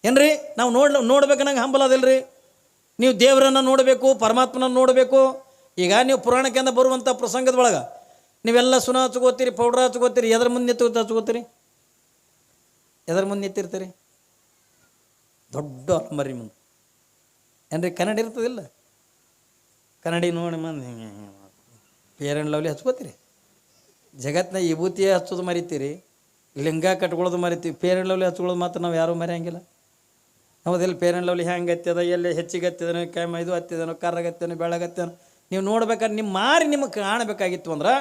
ಏನ್ರಿ ನಾವು ನೋಡ್ ನೋಡ್ಬೇಕನ್ನಂಗೆ ಹಂಬಲ ಅದಲ್ರಿ ನೀವು ದೇವರನ್ನು ನೋಡಬೇಕು ಪರಮಾತ್ಮನ ನೋಡಬೇಕು ಈಗ ನೀವು ಪುರಾಣಕ್ಕಿಂದ ಬರುವಂಥ ಪ್ರಸಂಗದ ಒಳಗೆ ನೀವೆಲ್ಲ ಸುನ ಹಚ್ಕೋತೀರಿ ಪೌಡ್ರ್ ಹಚ್ಕೋತೀರಿ ಎದ್ರ ಮುಂದೆ ನಿಂತು ಹಚ್ಕೋತೀರಿ ಎದ್ರ ಮುಂದೆ ನಿಂತಿರ್ತೀರಿ ದೊಡ್ಡ ಅಲ್ಮರಿ ಮುಂದೆ ಏನ್ರಿ ಕನ್ನಡ ಇರ್ತದಿಲ್ಲ ಕನ್ನಡಿ ನೋಡಿ ಮಂದಿ ಪೇರ್ ಆ್ಯಂಡ್ ಲವ್ಲಿ ಹಚ್ಕೋತೀರಿ ಜಗತ್ತಿನ ವಿಭೂತಿ ಹಚ್ಚೋದು ಮರಿತೀರಿ ಲಿಂಗ ಕಟ್ಕೊಳ್ಳೋದು ಮರಿತೀವಿ ಪೇರೆಂಟ್ ಲವ್ಲಿ ಹಚ್ಕೊಳ್ಳೋದು ಮಾತ್ರ ನಾವು ಯಾರೂ ಮರೆಯಂಗಿಲ್ಲ. ಹೌದಿಲ್ಲ ಪೇರೆಂಟ್ ಲವ್ಲಿ ಹೆಂಗೆ ಹತ್ತದ, ಎಲ್ಲಿ ಹೆಚ್ಚಿಗೆ ಹತ್ತಿದನೋ ಕೆಮ್ಮ ಇದು ಹತ್ತಿದನೋ ಕರ್ರಗತ್ತೇನೋ ಬೆಳಗತ್ತೇನೋ ನೀವು ನೋಡ್ಬೇಕಾದ್ರೆ ನಿಮ್ಮ ಮಾರಿ ನಿಮಗೆ ಕಾಣಬೇಕಾಗಿತ್ತು ಅಂದ್ರೆ,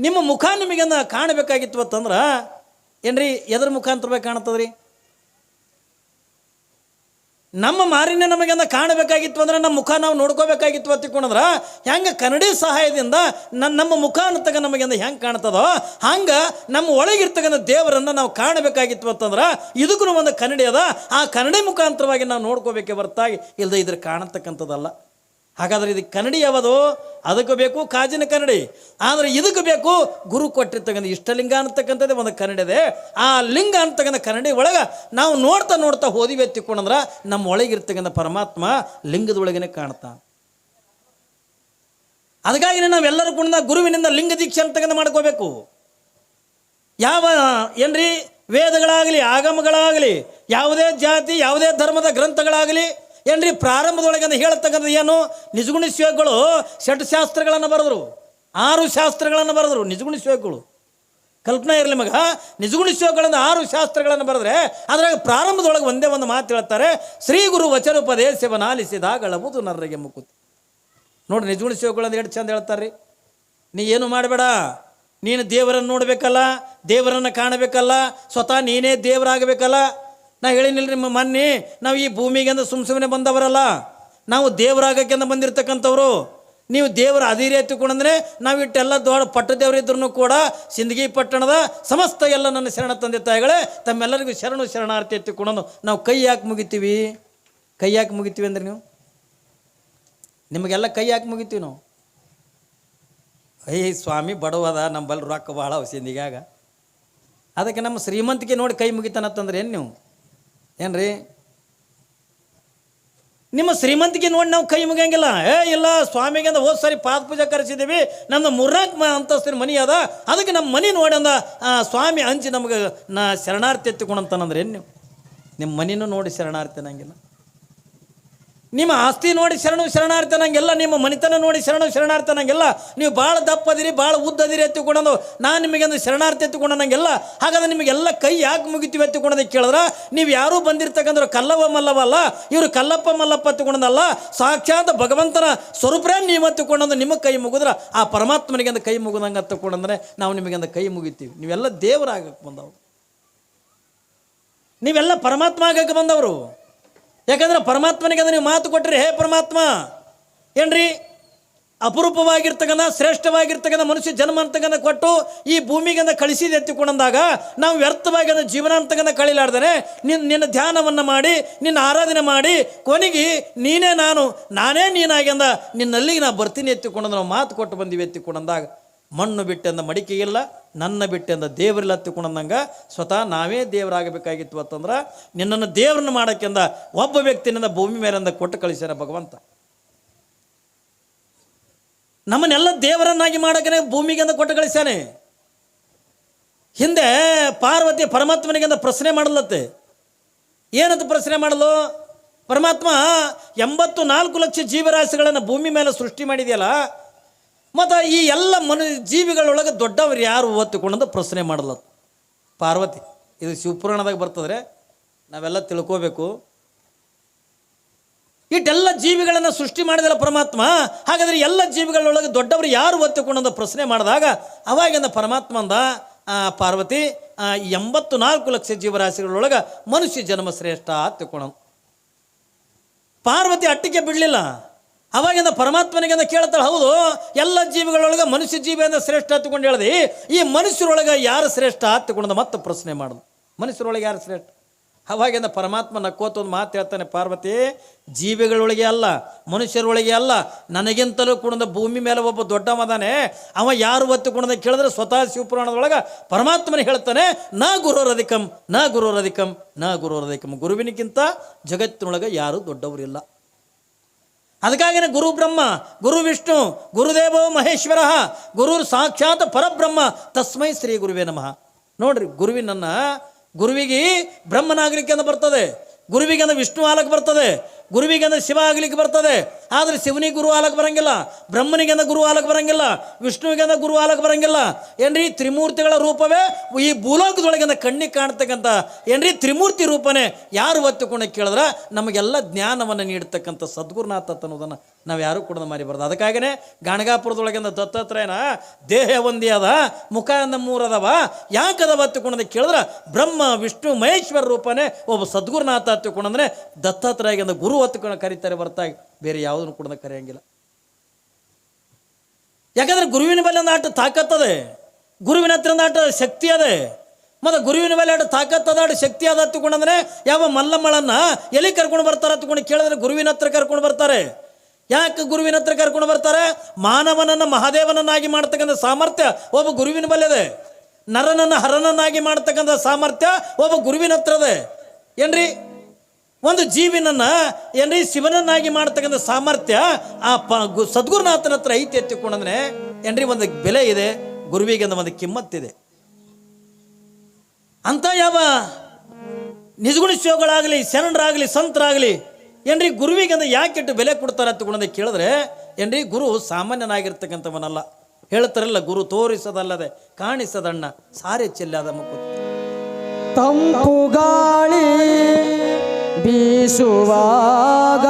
ನಿಮ್ಮ ಮುಖ ನಿಮಗೆ ಕಾಣಬೇಕಾಗಿತ್ತು ಅಂತಂದ್ರೆ, ಏನ್ರಿ ಎದ್ರ ಮುಖಾಂತರವಾಗಿ ಕಾಣ್ತದ್ರಿ ನಮ್ಮ ಮಾರಿನ ನಮಗೆಂದ ಕಾಣಬೇಕಾಗಿತ್ತು ಅಂದ್ರೆ ನಮ್ಮ ಮುಖ ನಾವು ನೋಡ್ಕೋಬೇಕಾಗಿತ್ತು ತಿಳ್ಕೊಂಡ್ರೆ, ಹೆಂಗೆ ಕನ್ನಡಿ ಸಹಾಯದಿಂದ ನನ್ನ ನಮ್ಮ ಮುಖ ಅನ್ನತಕ್ಕ ನಮಗೆಂದ ಹೆಂಗೆ ಕಾಣ್ತದೋ, ಹಂಗೆ ನಮ್ಮ ಒಳಗಿರ್ತಕ್ಕಂಥ ದೇವರನ್ನು ನಾವು ಕಾಣಬೇಕಾಗಿತ್ತು ಅಂತಂದ್ರೆ ಇದಕ್ಕೂ ಒಂದು ಕನ್ನಡಿ ಅದ. ಆ ಕನ್ನಡಿ ಮುಖಾಂತರವಾಗಿ ನಾವು ನೋಡ್ಕೋಬೇಕೆ ಹೊರತಾಗಿ ಇಲ್ಲದೆ ಇದ್ರ ಕಾಣತಕ್ಕಂಥದ್ದಲ್ಲ. ಹಾಗಾದ್ರೆ ಇದು ಕನ್ನಡಿ ಯಾವುದು? ಅದಕ್ಕೆ ಬೇಕು ಕಾಜಿನ ಕನ್ನಡಿ. ಆದರೆ ಇದಕ್ಕೆ ಬೇಕು ಗುರು ಕೊಟ್ಟಿರ್ತಕ್ಕಂಥ ಇಷ್ಟಲಿಂಗ ಅಂತಕ್ಕಂಥದ್ದೇ ಒಂದು ಕನ್ನಡಿ ಇದೆ ಆ ಲಿಂಗ ಅಂತಕ್ಕಂಥ ಕನ್ನಡಿ ಒಳಗೆ ನಾವು ನೋಡ್ತಾ ನೋಡ್ತಾ ಹೋದಿವೆ ತಿಕ್ಕೊಂಡಂದ್ರೆ ನಮ್ಮ ಒಳಗಿರ್ತಕ್ಕಂಥ ಪರಮಾತ್ಮ ಲಿಂಗದ ಕಾಣ್ತಾನೆ. ಕಾಣ್ತಾ ನಾವು ನಾವೆಲ್ಲರೂ ಕೂಡ ಗುರುವಿನಿಂದ ಲಿಂಗ ದೀಕ್ಷೆ ಅಂತಕ್ಕಂಥ ಮಾಡ್ಕೋಬೇಕು. ಯಾವ, ಏನ್ರಿ? ವೇದಗಳಾಗಲಿ, ಆಗಮಗಳಾಗಲಿ, ಯಾವುದೇ ಜಾತಿ, ಯಾವುದೇ ಧರ್ಮದ ಗ್ರಂಥಗಳಾಗಲಿ ಏನ್ರಿ ಪ್ರಾರಂಭದೊಳಗೆ ಅಂತ ಹೇಳ್ತಕ್ಕಂಥದ್ದು ಏನು? ನಿಜಗುಣಿ ಶಿವಗಳು ಷಟ್ ಶಾಸ್ತ್ರಗಳನ್ನು ಬರೆದ್ರು. ಆರು ಶಾಸ್ತ್ರಗಳನ್ನು ಬರೆದ್ರು. ನಿಜಗುಣಿ ಶಿವಗಳು ಕಲ್ಪನೆ ಇರಲಿ ಮಗ. ನಿಜಗುಣಿ ಶಿವಗಳಿಂದ ಆರು ಶಾಸ್ತ್ರಗಳನ್ನು ಬರೆದ್ರೆ ಅದ್ರಾಗ ಪ್ರಾರಂಭದೊಳಗೆ ಒಂದೇ ಒಂದು ಮಾತು ಹೇಳ್ತಾರೆ. ಶ್ರೀ ಗುರು ವಚನೋಪದೇಶವನಾಲಿಸಿದಾಗಳಬಹುದು ನರರಿಗೆ ಮುಕುತಿ. ನೋಡಿ ನಿಜಗುಣ ಶಿವಗಳಂದು ಎಷ್ಟು ಚಂದ ಹೇಳ್ತಾರೆ ನೀ ಏನು ಮಾಡಬೇಡ? ನೀನು ದೇವರನ್ನು ನೋಡಬೇಕಲ್ಲ, ದೇವರನ್ನು ಕಾಣಬೇಕಲ್ಲ, ಸ್ವತಃ ನೀನೇ ದೇವರಾಗಬೇಕಲ್ಲ. ನಾ ನಿಮ್ಮ ಮೊನ್ನೆ, ನಾವು ಈ ಭೂಮಿಗೆ ಅಂದ್ರೆ ಸುಮ್ ಸುಮ್ಮನೆ ಬಂದವರಲ್ಲ, ನಾವು ದೇವರಾಗಕ್ಕೆಂದ ಬಂದಿರತಕ್ಕಂಥವ್ರು. ನೀವು ದೇವರ ಅಧೀರ ಎತ್ತಿಕೊಂಡಂದ್ರೆ ನಾವು ಇಟ್ಟೆಲ್ಲ ದೊಡ್ಡ ಪಟ್ಟ ಕೂಡ ಸಿಂದಗಿ ಪಟ್ಟಣದ ಸಮಸ್ತ ಎಲ್ಲ ನನ್ನ ಶರಣ ತಂದೆ ತಾಯಿಗಳೇ, ತಮ್ಮೆಲ್ಲರಿಗೂ ಶರಣು ಶರಣಾರ್ಥಿ ಎತ್ತಿಕೊಂಡು ನಾವು ಕೈ ಯಾಕೆ ಮುಗಿತೀವಿ. ಕೈ ಯಾಕೆ ಮುಗಿತೀವಿ ಅಂದ್ರೆ ನೀವು? ನಿಮಗೆಲ್ಲ ಕೈ ಯಾಕೆ ಮುಗಿತೀವಿ ನಾವು? ಅಯ್ಯ ಸ್ವಾಮಿ, ಬಡವದ ನಂಬಲ್ಲಿ ರೊಕ್ಕ ಭಾಳ ಸಿಂದಿಗಾಗ ಅದಕ್ಕೆ ನಮ್ಮ ಶ್ರೀಮಂತಿಕೆ ನೋಡಿ ಕೈ ಮುಗಿತಾನತ್ತಂದ್ರೆ ಏನು ನೀವು? ಏನ್ರಿ? ನಿಮ್ಮ ಶ್ರೀಮಂತಿಗೆ ನೋಡಿ ನಾವು ಕೈ ಮುಗಿಯಂಗಿಲ್ಲ. ಏ, ಇಲ್ಲ, ಸ್ವಾಮಿಗೆ ಅಂದ ಹೋದ್ ಸರಿ, ಪಾದ ಪೂಜೆ ಕರೆಸಿದ್ದೀವಿ ನಮ್ದು ಮೂರ್ನಾಲ್ಕು ಅಂತಸ್ತಿನ ಮನಿ ಅದ. ಅದಕ್ಕೆ ನಮ್ಮ ಮನಿ ನೋಡಿ ಅಂದ ಸ್ವಾಮಿ ಹಂಚಿ ನಮಗೆ ನಾ ಶರಣಾರ್ಥಿ ಎತ್ತಿಕೊಂಡಂತಾನಂದ್ರೆ ಏನು ನೀವು? ನಿಮ್ಮ ಮನಿನೂ ನೋಡಿ ಶರಣಾರ್ಥಿ ಅನ್ನಂಗಿಲ್ಲ ನಿಮ್ಮ ಆಸ್ತಿ ನೋಡಿ ಶರಣು ಶರಣಾರ್ಥನಂಗೆಲ್ಲ ನಿಮ್ಮ ಮನಿತನ ನೋಡಿ ಶರಣು ಶರಣಾರ್ಥನಂಗೆಲ್ಲ ನೀವು ಭಾಳ ದಪ್ಪದಿರಿ ಭಾಳ ಉದ್ದದಿರಿ ಎತ್ತಿಕೊಂಡು ನಾನು ನಿಮಗೆ ಒಂದು ಶರಣಾರ್ಥಿ ಎತ್ತಿಕೊಂಡಂಗೆಲ್ಲ ಹಾಗಾದ್ರೆ ನಿಮಗೆಲ್ಲ ಕೈ ಯಾಕೆ ಮುಗಿತೀವಿ ಎತ್ತಿಕೊಂಡೋದ ಕೇಳಿದ್ರೆ? ನೀವು ಯಾರೂ ಬಂದಿರ್ತಕ್ಕಂಥ ಕಲ್ಲವ ಮಲ್ಲವ ಅಲ್ಲ, ಇವರು ಕಲ್ಲಪ್ಪ ಮಲ್ಲಪ್ಪ ಎತ್ತಿಕೊಂಡಲ್ಲ ಸಾಕ್ಷಾತ್ ಭಗವಂತನ ಸ್ವರೂಪರೇ ನೀವು ಎತ್ತಿಕೊಂಡಂದು ನಿಮಗೆ ಕೈ ಮುಗಿದ್ರೆ? ಆ ಪರಮಾತ್ಮನಿಗೆ ಕೈ ಮುಗಿದಂಗೆ ಎತ್ತಿಕೊಂಡಂದ್ರೆ ನಾವು ನಿಮಗೆ ಒಂದು ಕೈ ಮುಗಿತೀವಿ. ನೀವೆಲ್ಲ ದೇವರಾಗಕ್ಕೆ ಬಂದವರು. ನೀವೆಲ್ಲ ಪರಮಾತ್ಮ ಆಗಕ್ಕೆ ಬಂದವರು. ಯಾಕಂದ್ರೆ ಪರಮಾತ್ಮನಿಗೆ ನೀವು ಮಾತು ಕೊಟ್ಟರೆ ಹೇ ಪರಮಾತ್ಮ, ಏನ್ರಿ? ಅಪರೂಪವಾಗಿರ್ತಕ್ಕಂಥ, ಶ್ರೇಷ್ಠವಾಗಿರ್ತಕ್ಕಂಥ ಮನುಷ್ಯ ಜನ್ಮ ಅಂತಕ್ಕಂಥ ಕೊಟ್ಟು ಈ ಭೂಮಿಗೆ ಅಂತ ಕಳಿಸಿದ ಎತ್ತಿಕೊಂಡಂದಾಗ ನಾವು ವ್ಯರ್ಥವಾಗಿ ಅದನ್ನು ಜೀವನ ಅಂತಕ್ಕಂಥ ಕಳಿಲಾರ್ದರೆ ನಿನ್ನ ನಿನ್ನ ಧ್ಯಾನವನ್ನು ಮಾಡಿ, ನಿನ್ನ ಆರಾಧನೆ ಮಾಡಿ, ಕೊನೆಗೆ ನೀನೇ ನಾನು, ನಾನೇ ನೀನಾಗಿ ಅಂದ, ನಿನ್ನಲ್ಲಿಗೆ ನಾ ಬರ್ತೀನಿ ಎತ್ತಿಕೊಂಡಂದ, ನಾವು ಮಾತು ಕೊಟ್ಟು ಬಂದೀವಿ ಎತ್ತಿಕೊಂಡಂದಾಗ. ಮಣ್ಣು ಬಿಟ್ಟಂದ ಮಡಿಕೆ ನನ್ನ ಬಿಟ್ಟೆಂದ ದೇವರಿಲ್ಲ ತಿಳ್ಕೊಂಡಂಗ ಸ್ವತಃ ನಾವೇ ದೇವರಾಗಬೇಕಾಗಿತ್ತು ಅಂತಂದ್ರೆ, ನಿನ್ನನ್ನು ದೇವ್ರನ್ನ ಮಾಡೋಕ್ಕೆಂದ ಒಬ್ಬ ವ್ಯಕ್ತಿನಿಂದ ಭೂಮಿ ಮೇಲಿಂದ ಕೊಟ್ಟು ಕಳಿಸ್ಯಾರ ಭಗವಂತ. ನಮ್ಮನ್ನೆಲ್ಲ ದೇವರನ್ನಾಗಿ ಮಾಡೋಕೆ ಭೂಮಿಗೆಂದ ಕೊಟ್ಟು ಕಳಿಸ್ಯಾನೆ. ಹಿಂದೆ ಪಾರ್ವತಿ ಪರಮಾತ್ಮನಿಗೆಂದ ಪ್ರಶ್ನೆ ಮಾಡಲತ್ತೆ. ಏನಂತ ಪ್ರಶ್ನೆ ಮಾಡಲು? ಪರಮಾತ್ಮ ಎಂಬತ್ತು ನಾಲ್ಕು ಲಕ್ಷ ಜೀವರಾಶಿಗಳನ್ನು ಭೂಮಿ ಮೇಲೆ ಸೃಷ್ಟಿ ಮಾಡಿದೆಯಲ್ಲ ಮತ್ತು ಈ ಎಲ್ಲ ಮನು ಜೀವಿಗಳೊಳಗೆ ದೊಡ್ಡವ್ರು ಯಾರು ಒತ್ತುಕೊಂಡಂತ ಪ್ರಶ್ನೆ ಮಾಡಲ್ಲ ಪಾರ್ವತಿ, ಇದು ಶಿವಪುರಾಣದಾಗ ಬರ್ತದ್ರೆ ನಾವೆಲ್ಲ ತಿಳ್ಕೋಬೇಕು. ಇಟ್ಟೆಲ್ಲ ಜೀವಿಗಳನ್ನು ಸೃಷ್ಟಿ ಮಾಡಿದಲ್ಲ ಪರಮಾತ್ಮ, ಹಾಗಾದ್ರೆ ಎಲ್ಲ ಜೀವಿಗಳೊಳಗೆ ದೊಡ್ಡವರು ಯಾರು ಒತ್ತುಕೊಂಡಂತ ಪ್ರಶ್ನೆ ಮಾಡಿದಾಗ ಅವಾಗಿಂದ ಪರಮಾತ್ಮ ಅಂದ ಪಾರ್ವತಿ ಎಂಬತ್ತು ನಾಲ್ಕು ಲಕ್ಷ ಜೀವರಾಶಿಗಳೊಳಗೆ ಮನುಷ್ಯ ಜನ್ಮ ಶ್ರೇಷ್ಠ ತಿಳ್ಕೊಳ ಪಾರ್ವತಿ ಅಟ್ಟಿಗೆ ಬಿಡಲಿಲ್ಲ. ಅವಾಗಿಂದ ಪರಮಾತ್ಮನಿಗಿಂದ ಕೇಳ್ತಾಳೆ, ಹೌದು, ಎಲ್ಲ ಜೀವಿಗಳೊಳಗೆ ಮನುಷ್ಯ ಜೀವಿಯಿಂದ ಶ್ರೇಷ್ಠ ಹತ್ತುಕೊಂಡು ಹೇಳ್ದಿ. ಈ ಮನುಷ್ಯರೊಳಗೆ ಯಾರು ಶ್ರೇಷ್ಠ ಹತ್ತುಕೊಂಡ ಮತ್ತೆ ಪ್ರಶ್ನೆ ಮಾಡೋದು. ಮನುಷ್ಯರೊಳಗೆ ಯಾರು ಶ್ರೇಷ್ಠ? ಅವಾಗಿಂದ ಪರಮಾತ್ಮ ನಕ್ಕೋತ ಒಂದು ಮಾತು ಹೇಳ್ತಾನೆ, ಪಾರ್ವತಿ, ಜೀವಿಗಳೊಳಗೆ ಅಲ್ಲ, ಮನುಷ್ಯರೊಳಗೆ ಅಲ್ಲ, ನನಗಿಂತಲೂ ಕೂಡ ಭೂಮಿ ಮೇಲೆ ಒಬ್ಬ ದೊಡ್ಡವದಾನೆ ಅವ ಯಾರು ಒತ್ತುಕೊಂಡ ಕೇಳಿದ್ರೆ ಸ್ವತಃ ಶಿವಪುರಾಣದೊಳಗೆ ಪರಮಾತ್ಮನ ಹೇಳ್ತಾನೆ, ನಾ ಗುರುರಧಿಕಂ ನಾ ಗುರುರಧಿಕಂ ನಾ ಗುರುರಧಿಕಂ ಗುರುವಿನಿಗಿಂತ ಜಗತ್ತಿನೊಳಗೆ ಯಾರೂ ದೊಡ್ಡವರಿಲ್ಲ. ಅದಕ್ಕಾಗಿನೇ ಗುರು ಬ್ರಹ್ಮ, ಗುರು ವಿಷ್ಣು, ಗುರುದೇವೋ ಮಹೇಶ್ವರ, ಗುರು ಸಾಕ್ಷಾತ್ ಪರಬ್ರಹ್ಮ, ತಸ್ಮೈ ಶ್ರೀ ಗುರುವೇ ನಮಃ. ನೋಡ್ರಿ, ಗುರುವಿನನ್ನ ಗುರುವಿಗೆ ಬ್ರಹ್ಮನಾಗಲಿಕ್ಕೆ ಅಂತ ಬರ್ತದೆ, ಗುರುವಿಗೆ ವಿಷ್ಣು ಆಲಕ್ಕೆ ಬರ್ತದೆ ಗುರುವಿಗೆ ಅಂದರೆ ಶಿವ ಆಗಲಿಕ್ಕೆ ಬರ್ತದೆ. ಆದರೆ ಶಿವನಿಗೆ ಗುರು ಆಲಕ್ಕೆ ಬರಂಗಿಲ್ಲ. ಬ್ರಹ್ಮನಿಗೆ ಅಂದ್ರೆ ಗುರು ಆಲಕ್ಕೆ ಬರಂಗಿಲ್ಲ. ವಿಷ್ಣುವಿಗೆ ಅಂದ್ರೆ ಗುರು ಆಲಕ್ಕೆ ಬರಂಗಿಲ್ಲ. ಏನ್ರಿ? ತ್ರಿಮೂರ್ತಿಗಳ ರೂಪವೇ? ಈ ಭೂಲೋಕದೊಳಗಿಂದ ಕಣ್ಣಿಗೆ ಕಾಣ್ತಕ್ಕಂಥ ಏನ್ರಿ? ತ್ರಿಮೂರ್ತಿ ರೂಪನೇ? ಯಾರು ಒತ್ತುಕೊಂಡು ಕೇಳಿದ್ರೆ? ನಮಗೆಲ್ಲ ಜ್ಞಾನವನ್ನು ನೀಡ್ತಕ್ಕಂಥ ಸದ್ಗುರುನಾಥ ಅನ್ನೋದನ್ನು ನಾವು ಯಾರು ಕೂಡ ಮರಿಬಾರ್ದು ಅದಕ್ಕಾಗಿನೇ ಗಾಣಗಾಪುರದೊಳಗಿಂದ ದತ್ತಾತ್ರೇಯನ ದೇಹ ಒಂದೇ ಅದ, ಮುಖ ಅಂದ ಮೂರದವ ಯಾಕದ ಒತ್ತುಕೊಂಡಂತ ಕೇಳಿದ್ರೆ, ಬ್ರಹ್ಮ, ವಿಷ್ಣು, ಮಹೇಶ್ವರ ರೂಪನೇ ಒಬ್ಬ ಸದ್ಗುರುನಾಥ ತಿಳ್ಕೊಂಡಂದ್ರೆ ದತ್ತಾತ್ರೇಯಗಿಂದ ಗುರು ಹೊತ್ತುಕೊಂಡು ಕರೀತಾರೆ ಹೊರತಾಗಿ. ಬೇರೆ ಯಾವುದನ್ನು ಕೂಡ ಕರೆಯಂಗಿಲ್ಲ. ಯಾಕಂದ್ರೆ ಗುರುವಿನ ಮೇಲೆ ಒಂದು ಆಟ ತಾಕತ್ತದೆ ಗುರುವಿನ ಹತ್ರ ಒಂದು ಆಟ ಶಕ್ತಿ ಅದೇ. ಮತ್ತು ಗುರುವಿನ ಮೇಲೆ ಆಟ ತಾಕತ್ತದ ಆಟ ಶಕ್ತಿ ಅದ ಹತ್ತುಕೊಂಡಂದ್ರೆ ಯಾವ ಮಲ್ಲಮ್ಮಳನ್ನು ಎಲ್ಲಿ ಕರ್ಕೊಂಡು ಬರ್ತಾರೆ ಹತ್ಕೊಂಡು ಕೇಳಿದ್ರೆ ಗುರುವಿನ ಹತ್ರ ಕರ್ಕೊಂಡು ಬರ್ತಾರೆ. ಯಾಕೆ ಗುರುವಿನ ಹತ್ರ ಕರ್ಕೊಂಡು ಬರ್ತಾರೆ? ಮಾನವನನ್ನು ಮಹಾದೇವನನ್ನಾಗಿ ಮಾಡ್ತಕ್ಕಂಥ ಸಾಮರ್ಥ್ಯ ಒಬ್ಬ ಗುರುವಿನ ಬಲ್ಲಿದೆ. ನರನನ್ನು ಹರನನ್ನಾಗಿ ಮಾಡ್ತಕ್ಕಂಥ ಸಾಮರ್ಥ್ಯ ಒಬ್ಬ ಗುರುವಿನ ಹತ್ರ ಇದೆ ಏನ್ರಿ? ಒಂದು ಜೀವಿನನ್ನ ಏನ್ರಿ ಶಿವನನ್ನಾಗಿ ಮಾಡ್ತಕ್ಕಂಥ ಸಾಮರ್ಥ್ಯ ಆ ಪ ಗು- ಸದ್ಗುರುನಾಥನ ಹತ್ರ ಐತಿ ಎತ್ತಿಕೊಂಡಂದ್ರೆ ಏನ್ರಿ ಒಂದು ಬೆಲೆ ಇದೆ, ಗುರುವಿಗೆ ಒಂದು ಕಿಮ್ಮತ್ತಿದೆ ಅಂತ ಯಾವ ನಿಜಗುಣ ಶಿವಗಳಾಗಲಿ, ಶರಣರಾಗಲಿ, ಸಂತರಾಗಲಿ ಏನ್ರಿ ಗುರುವಿಗೆ ಅಂದ್ರೆ ಯಾಕೆ ಇಟ್ಟು ಬೆಲೆ ಕೊಡ್ತಾರೆ ಅಂತ ಕೇಳಿದ್ರೆ, ಏನ್ರಿ ಗುರು ಸಾಮಾನ್ಯನಾಗಿರ್ತಕ್ಕಂಥವನಲ್ಲ. ಹೇಳ್ತಾರಲ್ಲ, ಗುರು ತೋರಿಸದಲ್ಲದೆ ಕಾಣಿಸದಣ್ಣ, ಸಾರಿ ಚೆಲ್ಲಾದ ಮುಖ.
ತಂಪು ಗಾಳಿ ಬೀಸುವಾಗ